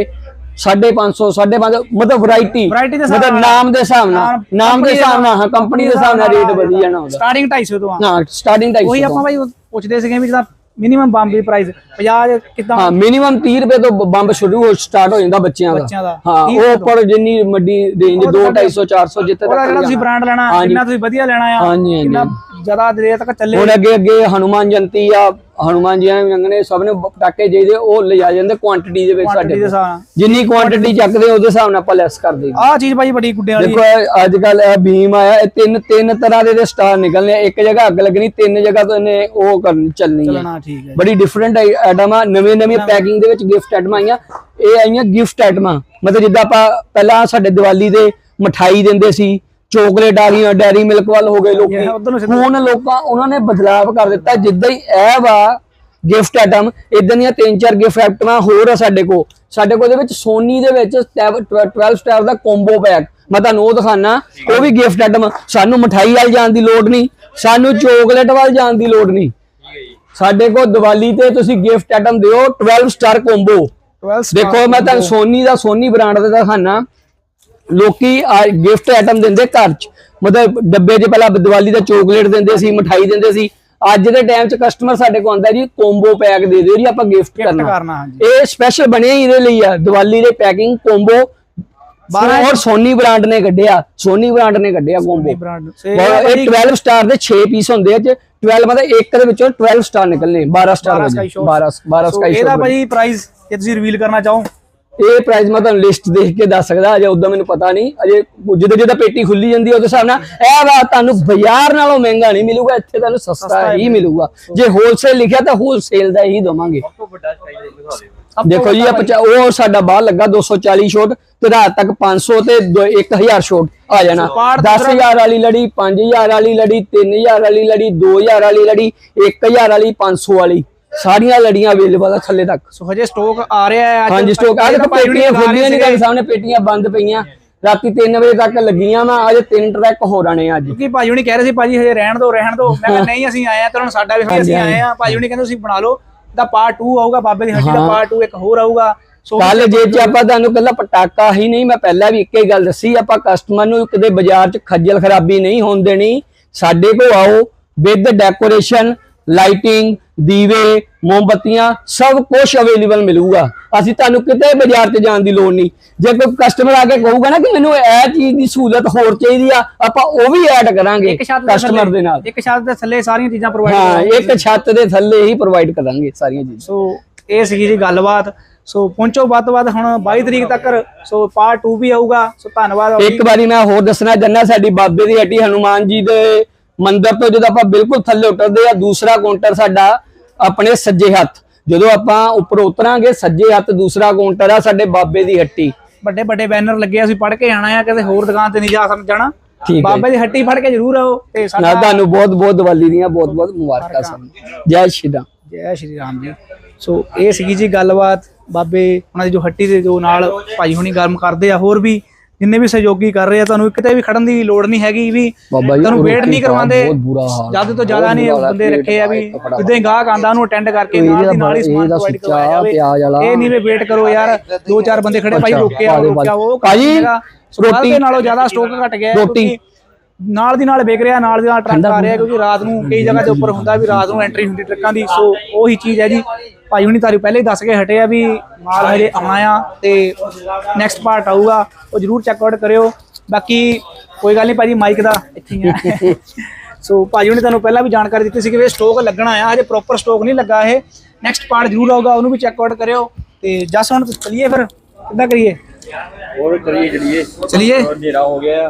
550 550 ਮਤਲਬ ਵੈਰਾਈਟੀ ਮਤਲਬ। ਨਾਮ ਦੇ ਹਿਸਾਬ ਨਾਲ ਨਾਮ- ਦੇ ਹਿਸਾਬ ਨਾਲ ਹਾਂ ਕੰਪਨੀ ਦੇ ਹਿਸਾਬ ਨਾਲ ਰੇਟ ਵਧੀ ਜਾਣਾ ਉਹਦਾ ਸਟਾਰਟਿੰਗ 250 ਤੋਂ ਹਾਂ ਸਟਾਰਟਿੰਗ ਉਹੀ 250 ਆਪਾਂ ਭਾਈ ਪੁੱਛਦੇ ਸੀਗੇ ਵੀ ਜਿਹਦਾ ਮਿਨੀਮਮ ਬੰਬ ਦੀ ਪ੍ਰਾਈਸ 50 ਕਿਦਾਂ? ਹਾਂ ਮਿਨੀਮਮ 30 ਰੁਪਏ ਤੋਂ ਬੰਬ ਸ਼ੁਰੂ ਹੋ ਸਟਾਰਟ ਹੋ ਜਾਂਦਾ ਬੱਚਿਆਂ ਦਾ। ਹਾਂ 30 ਉਹ ਉੱਪਰ ਜਿੰਨੀ ਵੱਡੀ ਰੇਂਜ 2 250 400 ਜਿੱਥੇ ਉਹਦਾ ਜਿਹੜਾ ਤੱਕ ਤੁਸੀਂ ਬ੍ਰਾਂਡ ਲੈਣਾ। ਕਿੰਨਾ ਤੁਸੀਂ ਵਧੀਆ ਲੈਣਾ ਆ ਹਾਂਜੀ, ਜ਼ਿਆਦਾ ਦੇਰ ਤੱਕ ਚੱਲੇ ਹੁਣ ਅੱਗੇ ਅੱਗੇ ਹਨੂਮਾਨ ਜਯੰਤੀ ਆ ਹਨੂਮਾਨ ਜੀ ਨੇ ਸਭ ਨੇ ਪਟਾਕੇ ਜਿਹਦੇ ਉਹ ਲਿਜਾ ਜਾਂਦੇ ਕੁਆਂਟੀਟੀ ਦੇ ਵਿੱਚ ਸਾਡੇ ਜਿੰਨੀ ਕੁਆਂਟੀਟੀ ਚੱਕਦੇ ਉਹਦੇ ਹਿਸਾਬ ਨਾਲ ਆਪਾਂ ਲੈਸ ਕਰ ਦੇਈਏ ਆਹ ਚੀਜ਼ ਭਾਈ ਬੜੀ ਗੁੱਡੇ ਵਾਲੀ ਦੇਖੋ ਅੱਜ ਕੱਲ ਇਹ ਭੀਮ ਆਇਆ ਇਹ ਤਿੰਨ ਤਿੰਨ ਤਰ੍ਹਾਂ ਦੇ ਦੇ ਸਟਾਰ ਨਿਕਲਨੇ। ਇੱਕ ਜਗ੍ਹਾ ਅੱਗ ਲੱਗਣੀ ਤਿੰਨ ਜਗ੍ਹਾ ਤੋਂ ਇਹਨੇ ਉਹ ਕਰਨੀ ਚੱਲਣੀ ਹੈ ਬੜੀ ਡਿਫਰੈਂਟ ਆਈਟਮਾਂ ਨਵੇਂ ਨਵੇਂ ਪੈਕਿੰਗ ਦੇ ਵਿੱਚ ਗਿਫਟ ਆਈਟਮਾਂ ਆਈਆਂ। ਇਹ ਆਈਆਂ ਗਿਫਟ ਆਈਟਮਾਂ ਮਤਲਬ ਜਿੱਦਾਂ ਆਪਾਂ ਪਹਿਲਾਂ ਸਾਡੇ ਦੀਵਾਲੀ ਦੇ ਮਠਾਈ ਦਿੰਦੇ ਸੀ ਚੋਕਲੇਟ ਆ ਗਈਆਂ ਡੈਰੀ ਮਿਲਕ ਵਾਲ ਹੋ ਗਏ ਲੋਕੀ। ਹੁਣ ਲੋਕਾਂ ਉਹਨਾਂ ਨੇ ਬਦਲਾਵ ਕਰ ਦਿੱਤਾ। ਜਿੱਦਾਂ ਹੀ ਇਹ ਵਾ ਗਿਫਟ ਆਈਟਮ ਇਦਾਂ ਦੀਆਂ ਤਿੰਨ ਚਾਰ ਗਿਫਟ ਆਈਟਮਾਂ ਹੋਰ ਆ ਸਾਡੇ ਕੋਲ। ਸਾਡੇ ਕੋਲ ਦੇ ਵਿੱਚ ਸੋਨੀ ਦੇ ਵਿੱਚ step 12 ਸਟਾਰ ਦਾ ਕੰਬੋ ਪੈਕ ਮੈਂ ਤੁਹਾਨੂੰ ਉਹ ਦਿਖਾਣਾ ਉਹ ਵੀ ਗਿਫਟ ਆਈਟਮ ਸਾਨੂੰ ਮਠਾਈ ਵੱਲ ਜਾਣ ਦੀ ਲੋੜ ਨਹੀਂ। ਸਾਨੂੰ ਚੋਕਲੇਟ ਵੱਲ ਜਾਣ ਦੀ ਲੋੜ ਨਹੀਂ। ਸਾਡੇ ਕੋਲ ਦੀਵਾਲੀ ਤੇ ਤੁਸੀਂ ਗਿਫਟ ਆਈਟਮ ਦਿਓ 12 ਸਟਾਰ ਕੰਬੋ 12 ਦੇਖੋ ਮੈਂ ਤੁਹਾਨੂੰ ਸੋਨੀ ਦਾ ਸੋਨੀ ਬ੍ਰਾਂਡ ਦਾ ਦਿਖਾਣਾ ਲੋਕੀ ਗਿਫਟ ਆਈਟਮ ਦਿੰਦੇ ਘਰ ਚ। ਮਤਲਬ ਡੱਬੇ 'ਚ ਪਹਿਲਾਂ ਦੀਵਾਲੀ ਦਾ ਚੋਕਲੇਟ ਦਿੰਦੇ ਸੀ ਮਠਾਈ ਦਿੰਦੇ ਸੀ। ਅੱਜ ਦੇ ਟਾਈਮ 'ਚ ਕਸਟਮਰ ਸਾਡੇ ਕੋਲ ਆਂਦਾ ਜੀ ਕੋਂਬੋ ਪੈਕ ਦੇ ਦਿਓ ਜੀ ਆਪਾਂ ਗਿਫਟ ਕਰਨਾ। ਇਹ ਸਪੈਸ਼ਲ ਬਣਿਆ ਹੀ ਇਹਦੇ ਲਈ ਆ ਦੀਵਾਲੀ ਦੇ ਪੈਕਿੰਗ ਕੋਂਬੋ ਔਰ ਸੋਨੀ ਬ੍ਰਾਂਡ ਨੇ ਕੱਢਿਆ ਸੋਨੀ ਬ੍ਰਾਂਡ ਨੇ ਕੱਢਿਆ ਕੋਂਬੋ ਇਹ 12 ਸਟਾਰ ਦੇ 6 ਪੀਸ ਹੁੰਦੇ ਆ ਚ 12 ਮਤਲਬ ਇੱਕ ਦੇ ਵਿੱਚੋਂ 12 ਸਟਾਰ ਨਿਕਲਨੇ 12 star 12 sky shots। 12 12 so sky ਇਹਦਾ ਭਾਈ ਪ੍ਰਾਈਸ ਜੇ ਤੁਸੀਂ ਰਿਵੀਲ ਕਰਨਾ ਚਾਹੋ। ਇਹ ਪ੍ਰਾਈਸ ਮੈਂ ਤੁਹਾਨੂੰ ਲਿਸਟ ਦੇਖ ਕੇ ਦੱਸ ਸਕਦਾ ਅਜੇ ਉਦੋਂ ਮੈਨੂੰ ਪਤਾ ਨਹੀਂ। ਅਜੇ ਜਦੋਂ ਜਦੋਂ ਪੇਟੀ ਖੁੱਲੀ ਜਾਂਦੀ ਹੈ ਉਹਦੇ ਹਿਸਾਬ ਨਾਲ ਇਹ ਵਾ ਤੁਹਾਨੂੰ ਬਾਜ਼ਾਰ ਨਾਲੋਂ ਮਹਿੰਗਾ ਨਹੀਂ ਮਿਲੂਗਾ ਇੱਥੇ ਤੁਹਾਨੂੰ ਸਸਤਾ ਹੀ ਮਿਲੂਗਾ। ਜੇ ਹੋਲਸੇਲ ਲਿਖਿਆ ਤਾਂ ਹੋਲਸੇਲ ਦਾ ਹੀ ਦਵਾਂਗੇ। ਦੇਖੋ ਜੀ ਇਹ ਪਚਾ- ਉਹ ਸਾਡਾ ਬਾਹਰ ਲੱਗਾ 240 ਛੋਟ ਤੇ ਰਾਤ ਤੱਕ 500 ਤੇ ਦੋ- 1000 ਛੋਟ ਆ ਜਾਣਾ। ਪਾੜ 10000 ਵਾਲੀ ਲੜੀ 5000 ਵਾਲੀ ਲੜੀ 3000 ਵਾਲੀ ਲੜੀ 2000 ਵਾਲੀ ਲੜੀ 1000 ਵਾਲੀ 500 ਵਾਲੀ। ਸਾਰੀਆਂ ਲੜੀਆਂ ਅਵੇਲੇਬਲ ਆ ਥੱਲੇ ਤੱਕ। ਸੋ ਹਜੇ ਸਟਾਕ ਆ ਰਿਹਾ ਹੈ ਅੱਜ। ਹਾਂਜੀ ਸਟਾਕ ਆ। ਦੇਖੋ ਪੇਟੀਆਂ ਖੁੱਲੀਆਂ ਨਹੀਂ। ਤੁਹਾਡੇ ਸਾਹਮਣੇ ਪੇਟੀਆਂ ਬੰਦ ਪਈਆਂ। ਰਾਤੀ 3 ਵਜੇ ਤੱਕ ਲੱਗੀਆਂ ਵਾ ਅਜੇ ਤਿੰਨ ਟਰੈਕ ਹੋ ਰਾਣੇ ਅੱਜ। ਕਿਉਂਕਿ ਭਾਈ ਹੁਣੀ ਕਹਿ ਰਹੇ ਸੀ ਭਾਜੀ ਹਜੇ ਰਹਿਣ ਦਿਓ ਰਹਿਣ ਦਿਓ। ਮੈਂ ਕਿਹਾ ਨਹੀਂ ਅਸੀਂ ਆਏ ਆ ਤੇ ਹੁਣ ਸਾਡਾ ਵੀ ਅਸੀਂ ਆਏ ਆ ਭਾਈ ਹੁਣੀ ਕਹਿੰਦੇ ਤੁਸੀਂ ਬਣਾ ਲਓ। ਦਾ ਪਾਰਟ 2 ਆਊਗਾ ਬਾਬੇ ਦੀ ਹੱਟੀ ਦਾ ਪਾਰਟ 2 ਇੱਕ ਹੋਰ ਆਊਗਾ। ਸੋ ਕੱਲ ਜੇ ਚ ਆਪਾਂ ਤੁਹਾਨੂੰ ਕੱਲਾ ਪਟਾਕਾ ਹੀ ਨਹੀਂ ਮੈਂ ਪਹਿਲਾਂ ਵੀ ਇੱਕੇ ਗੱਲ ਦੱਸੀ ਆਪਾਂ ਕਸਟਮਰ ਨੂੰ ਕਿਤੇ ਬਾਜ਼ਾਰ ਚ ਖੱਜਲ ਖਰਾਬੀ ਨਹੀਂ ਹੋਣ ਦੇਣੀ। ਸਾਡੇ ਕੋਲ ਆਓ ਵਿਦ ਡੈਕੋਰੇਸ਼ਨ ਲਾਈਟਿੰਗ ਦੀਵੇ ਮੋਮਬੱਤੀਆਂ ਸਭ ਕੁਝ ਅਵੇਲੇਬਲ ਮਿਲੂਗਾ। ਅਸੀਂ ਤੁਹਾਨੂੰ ਕਿਤੇ ਬਾਜ਼ਾਰ 'ਚ ਜਾਣ ਦੀ ਲੋੜ ਨਹੀਂ। ਜੇ ਕੋਈ ਕਸਟਮਰ ਆ ਕੇ ਕਹੂਗਾ ਨਾ ਕਿ ਮੈਨੂੰ ਇਹ ਚੀਜ਼ ਦੀ ਸਹੂਲਤ ਹੋਰ ਚਾਹੀਦੀ ਆ ਆਪਾਂ ਉਹ ਵੀ ਐਡ ਕਰਾਂਗੇ ਕਸਟਮਰ ਦੇ ਨਾਲ। ਇੱਕ ਛੱਤ ਦੇ ਥੱਲੇ ਸਾਰੀਆਂ ਚੀਜ਼ਾਂ ਪ੍ਰੋਵਾਈਡ ਹਾਂ ਇੱਕ ਛੱਤ ਦੇ ਥੱਲੇ ਹੀ ਪ੍ਰੋਵਾਈਡ ਕਰਾਂਗੇ ਸਾਰੀਆਂ ਚੀਜ਼ਾਂ। ਸੋ ਇਹ ਸੀਗੀ ਜੀ ਗੱਲਬਾਤ। ਸੋ ਪਹੁੰਚੋ ਵੱਧ ਤੋਂ ਵੱਧ ਹੁਣ 22 ਤਰੀਕ ਤੱਕ। ਸੋ ਪਾਰਟ 2 ਵੀ ਆਊਗਾ। ਸੋ ਧੰਨਵਾਦ ਇੱਕ ਵਾਰੀ ਮੈਂ ਹੋਰ ਦੱਸਣਾ ਚਾਹੁੰਦਾ ਸਾਡੀ ਬਾਬੇ ਦੀ ਹੱਟੀ ਹਨੂਮਾਨ ਜੀ ਦੇ ਮੰਦਿਰ ਤੋਂ ਜਦੋਂ ਆਪਾਂ ਬਿਲਕੁਲ ਥੱਲੇ ਉਤਰਦੇ ਆ ਦੂਸਰਾ ਕਾਊਂਟਰ ਸਾਡਾ ਆਪਣੇ ਸੱਜੇ ਹੱਥ। ਜਦੋਂ ਆਪਾਂ ਉੱਪਰ ਉਤਰਾਂਗੇ ਸੱਜੇ ਹੱਥ ਦੂਸਰਾ ਕਾਊਂਟਰ ਆ ਸਾਡੇ ਬਾਬੇ ਦੀ ਹੱਟੀ। ਵੱਡੇ ਵੱਡੇ ਬੈਨਰ ਲੱਗੇ ਆ, ਅਸੀਂ ਪੜ ਕੇ ਆਣਾ ਆ ਕਿਸੇ ਹੋਰ ਦੁਕਾਨ ਤੇ ਨਹੀਂ ਜਾ ਸਕ ਜਾਣਾ। ਬਾਬੇ ਦੀ ਹੱਟੀ ਫੜ ਕੇ ਜ਼ਰੂਰ ਆਓ ਤੇ ਸਾਡਾ ਤੁਹਾਨੂੰ ਬਹੁਤ ਬਹੁਤ ਦੀਵਾਲੀ ਦੀਆਂ ਬਹੁਤ ਬਹੁਤ ਮੁਬਾਰਕਾਂ। ਸਨ। ਜੈ ਸ਼੍ਰੀ ਰਾਮ। ਜੈ ਸ਼੍ਰੀ ਰਾਮ ਜੀ। ਸੋ ਇਹ ਸੀਗੀ ਜੀ ਗੱਲਬਾਤ। ਬਾਬੇ ਉਹਨਾਂ ਦੀ ਜੋ ਹੱਟੀ ਦੇ ਜੋ ਨਾਲ ਭਾਈ ਹੁਣੀ ਗਰਮ ਕਰਦੇ ਆ ਹੋਰ ਵੀ ਜਿੰਨੇ ਵੀ ਸਹਿਯੋਗੀ ਕਰ ਰਹੇ ਆ ਤੁਹਾਨੂੰ ਕਿਤੇ ਵੀ ਖੜਨ ਦੀ ਲੋੜ ਨਹੀਂ ਹੈਗੀ ਵੀ ਤੁਹਾਨੂੰ ਵੇਟ ਨਹੀਂ ਕਰਵਾਉਂਦੇ ਜਦ ਤੋਂ ਜ਼ਿਆਦਾ ਨਹੀਂ ਬੰਦੇ ਰੱਖੇ ਆ ਵੀ ਜਿੱਦਾਂ ਗਾਹਕ ਆਂਦਾ ਉਹਨੂੰ ਅਟੈਂਡ ਕਰਕੇ ਨਾਲ ਦੀ ਨਾਲ ਹੀ ਸਮਾਨ ਪ੍ਰੋਵਾਈਡ ਕਰਵਾਇਆ ਜਾਵੇ। ਇਹ ਨਹੀਂ ਵੀ ਵੇਟ ਕਰੋ ਯਾਰ ਦੋ ਚਾਰ ਬੰਦੇ ਖੜੇ ਭਾਈ ਦਿਓ, ਰੁਕਿਆ ਉਹ ਭਾਜੀ, ਰੋਟੀ ਨਾਲੋਂ ਜ਼ਿਆਦਾ ਸਟਾਕ ਘਟ ਗਿਆ ਰੋਟੀ। ਨਾਲ ਦੀ ਨਾਲ ਵਿਕ ਰਿਹਾ ਨਾਲ ਦੀ ਨਾਲ ਟਰੱਕ ਆ ਰਿਹਾ ਕਿਉਂਕਿ ਰਾਤ ਨੂੰ ਕਈ ਜਗ੍ਹਾ ਦੇ ਉੱਪਰ ਹੁੰਦਾ ਵੀ ਰਾਤ ਨੂੰ ਐਂਟਰੀ ਹੁੰਦੀ ਟਰੱਕਾਂ ਦੀ ਸੋ ਉਹੀ ਚੀਜ਼ ਹੈ ਜੀ। ਭਾਈ ਹੁਣੀ ਤਾਰੀ ਪਹਿਲੇ ਹੀ ਦੱਸ ਕੇ ਹਟੇ ਆ ਵੀ ਮਾਲ ਹਜੇ ਆਉਣਾ ਆ ਤੇ ਨੈਕਸਟ ਪਾਰਟ ਆਊਗਾ ਉਹ ਜਰੂਰ ਚੈੱਕ ਆਊਟ ਕਰਿਓ। ਬਾਕੀ ਕੋਈ ਗੱਲ ਨਹੀਂ ਭਾਜੀ ਮਾਈਕ ਦਾ ਇੱਥੇ ਹੀ ਆ। ਸੋ ਭਾਜੀ ਹੁਣੀ ਤੁਹਾਨੂੰ ਪਹਿਲਾਂ ਵੀ ਜਾਣਕਾਰੀ ਦਿੱਤੀ ਸੀ ਕਿ ਇਹ ਸਟਾਕ ਲੱਗਣਾ ਆ ਹਜੇ ਪ੍ਰੋਪਰ ਸਟਾਕ ਨਹੀਂ ਲੱਗਾ ਇਹ। ਨੈਕਸਟ ਪਾਰਟ ਜਰੂਰ ਆਊਗਾ ਉਹਨੂੰ ਵੀ ਚੈੱਕ ਆਊਟ ਕਰਿਓ। ਤੇ ਜਸ ਹੁਣ ਚਲੀਏ ਫਿਰ ਕਿੱਦਾਂ ਕਰੀਏ? ਹੋਰ ਕਰੀਏ ਚਲੀਏ। ਚਲੀਏ? ਹਨੇਰਾ ਹੋ ਗਿਆ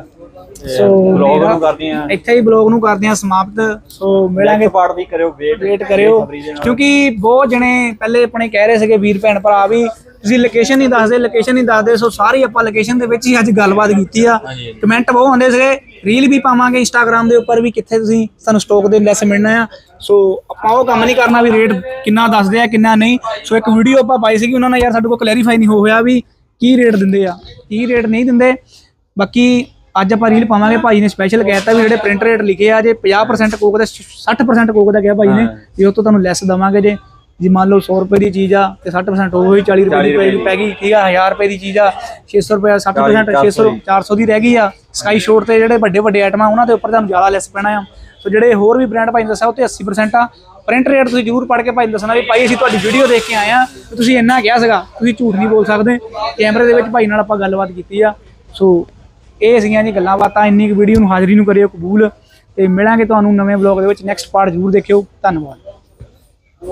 ਸੋ ਬਲੌਗ ਨੂੰ ਕਰਦੇ ਆ। ਇੱਥੇ ਹੀ ਬਲੌਗ ਨੂੰ ਕਰਦੇ ਆ ਸਮਾਪਤ। ਸੋ ਮਿਲਾਂਗੇ ਪਾਰਟ ਦੀ ਕਰਿਓ ਵੇਟ ਵੇਟ ਕਰਿਓ। ਕਿਉਂਕਿ ਬਹੁਤ ਜਣੇ ਪਹਿਲੇ ਆਪਣੇ ਕਹਿ ਰਹੇ ਸੀਗੇ ਵੀਰ ਭੈਣ ਭਰਾ ਵੀ ਤੁਸੀਂ ਲੋਕੇਸ਼ਨ ਨਹੀਂ ਦੱਸਦੇ ਲੋਕੇਸ਼ਨ ਨਹੀਂ ਦੱਸਦੇ ਸੋ ਸਾਰੀ ਆਪਾਂ ਲੋਕੇਸ਼ਨ ਦੇ ਵਿੱਚ ਹੀ ਅੱਜ ਗੱਲਬਾਤ ਕੀਤੀ ਆ। ਕਮੈਂਟ ਬਹੁਤ ਆਉਂਦੇ ਸੀਗੇ ਰੀਲ ਵੀ ਪਾਵਾਂਗੇ ਇੰਸਟਾਗ੍ਰam ਦੇ ਉੱਪਰ ਵੀ ਕਿੱਥੇ ਤੁਸੀਂ ਸਾਨੂੰ ਸਟਾਕ ਦੇ ਲੈਸ ਮਿਲਣਾ ਆ। ਸੋ ਆਪਾਂ ਉਹ ਕੰਮ ਨਹੀਂ ਕਰਨਾ ਵੀ ਰੇਟ ਕਿੰਨਾ ਦੱਸਦੇ ਆ ਕਿੰਨਾ ਨਹੀਂ। ਸੋ ਇੱਕ ਵੀਡੀਓ ਆਪਾਂ ਪਾਈ ਸੀਗੀ ਉਹਨਾਂ ਨੇ ਯਾਰ ਸਾਡੇ ਕੋਲ ਕਲੈਰੀਫਾਈ ਨਹੀਂ ਹੋ ਹੋਇਆ ਵੀ ਕੀ ਰੇਟ ਦਿੰਦੇ ਆ। ਕੀ ਰੇਟ ਨਹੀਂ ਦਿੰਦੇ। ਬਾਕੀ ਅੱਜ ਆਪਾਂ ਰੀਲ ਪਾਵਾਂਗੇ ਭਾਈ ਨੇ ਸਪੈਸ਼ਲ ਕਹਿਤਾ ਵੀ ਜਿਹੜੇ ਪ੍ਰਿੰਟ ਰੇਟ ਲਿਖੇ ਆ ਜੇ 50% ਕੋਕ ਦਾ 60% ਕੋਕ ਦਾ ਕਿਹਾ ਭਾਈ ਨੇ ਵੀ ਉਹ ਤੋਂ ਤੁਹਾਨੂੰ ਲੈਸ ਦਵਾਂਗੇ ਜੇ। ਜੀ ਮੰਨ ਲਓ 100 ਰੁਪਏ ਦੀ ਚੀਜ਼ ਆ ਤੇ 60% ਉਹ ਹੀ 40 ਰੁਪਏ ਦੀ 40 ਪੈ- ਗਈ ਠੀਕ ਆ 1000 ਰੁਪਏ ਦੀ ਚੀਜ਼ ਆ 600 ਰੁਪਏ 60% 600 400 ਦੀ। ਰਹਿ ਗਈ ਆ। ਸਕਾਈ ਸ਼ੋਟ ਤੇ ਜਿਹੜੇ ਵੱਡੇ ਵੱਡੇ ਆਈਟਮ ਉਹਨਾਂ ਦੇ ਉੱਪਰ ਤੁਹਾਨੂੰ ਜ਼ਿਆਦਾ ਲੈਸ ਪੈਣਾ ਆ। ਸੋ ਜਿਹੜੇ ਹੋਰ ਵੀ ਬ੍ਰਾਂਡ ਭਾਈ ਨੇ ਦੱਸਿਆ ਉਹ ਤੇ 80% ਆ। ਪ੍ਰਿੰਟ ਰੇਟ ਤੁਸੀਂ ਜ਼ਰੂਰ ਪੜ੍ਹ ਕੇ ਭਾਈ ਨੂੰ ਦੱਸਣਾ ਵੀ ਭਾਈ ਅਸੀਂ ਤੁਹਾਡੀ ਵੀਡੀਓ ਦੇਖ ਕੇ ਆਏ ਆ। ਤੁਸੀਂ ਇੰਨਾ ਕਿਹਾ ਸੀਗਾ ਤੁਸੀਂ ਝੂਠ ਨਹੀਂ ਬੋਲ ਸਕਦੇ। ਕੈਮਰੇ ਦੇ ਵਿੱਚ ਭਾਈ ਨਾਲ ਆਪਾਂ ਗੱਲਬਾਤ ਕੀਤੀ ਆ। ਸੋ ਇਹ ਸੀਗੀਆਂ ਜੀ ਗੱਲਾਂ ਬਾਤਾਂ, ਇੰਨੀ ਕੁ ਵੀਡੀਓ ਨੂੰ ਹਾਜ਼ਰੀ ਨੂੰ ਕਰਿਓ ਕਬੂਲ ਤੇ ਮਿਲਾਂਗੇ ਤੁਹਾਨੂੰ ਨਵੇਂ ਵਲੌਗ ਦੇ ਵਿੱਚ। ਨੈਕਸਟ ਪਾਰਟ ਜ਼ਰੂਰ ਦੇਖਿਓ। ਧੰਨਵਾਦ।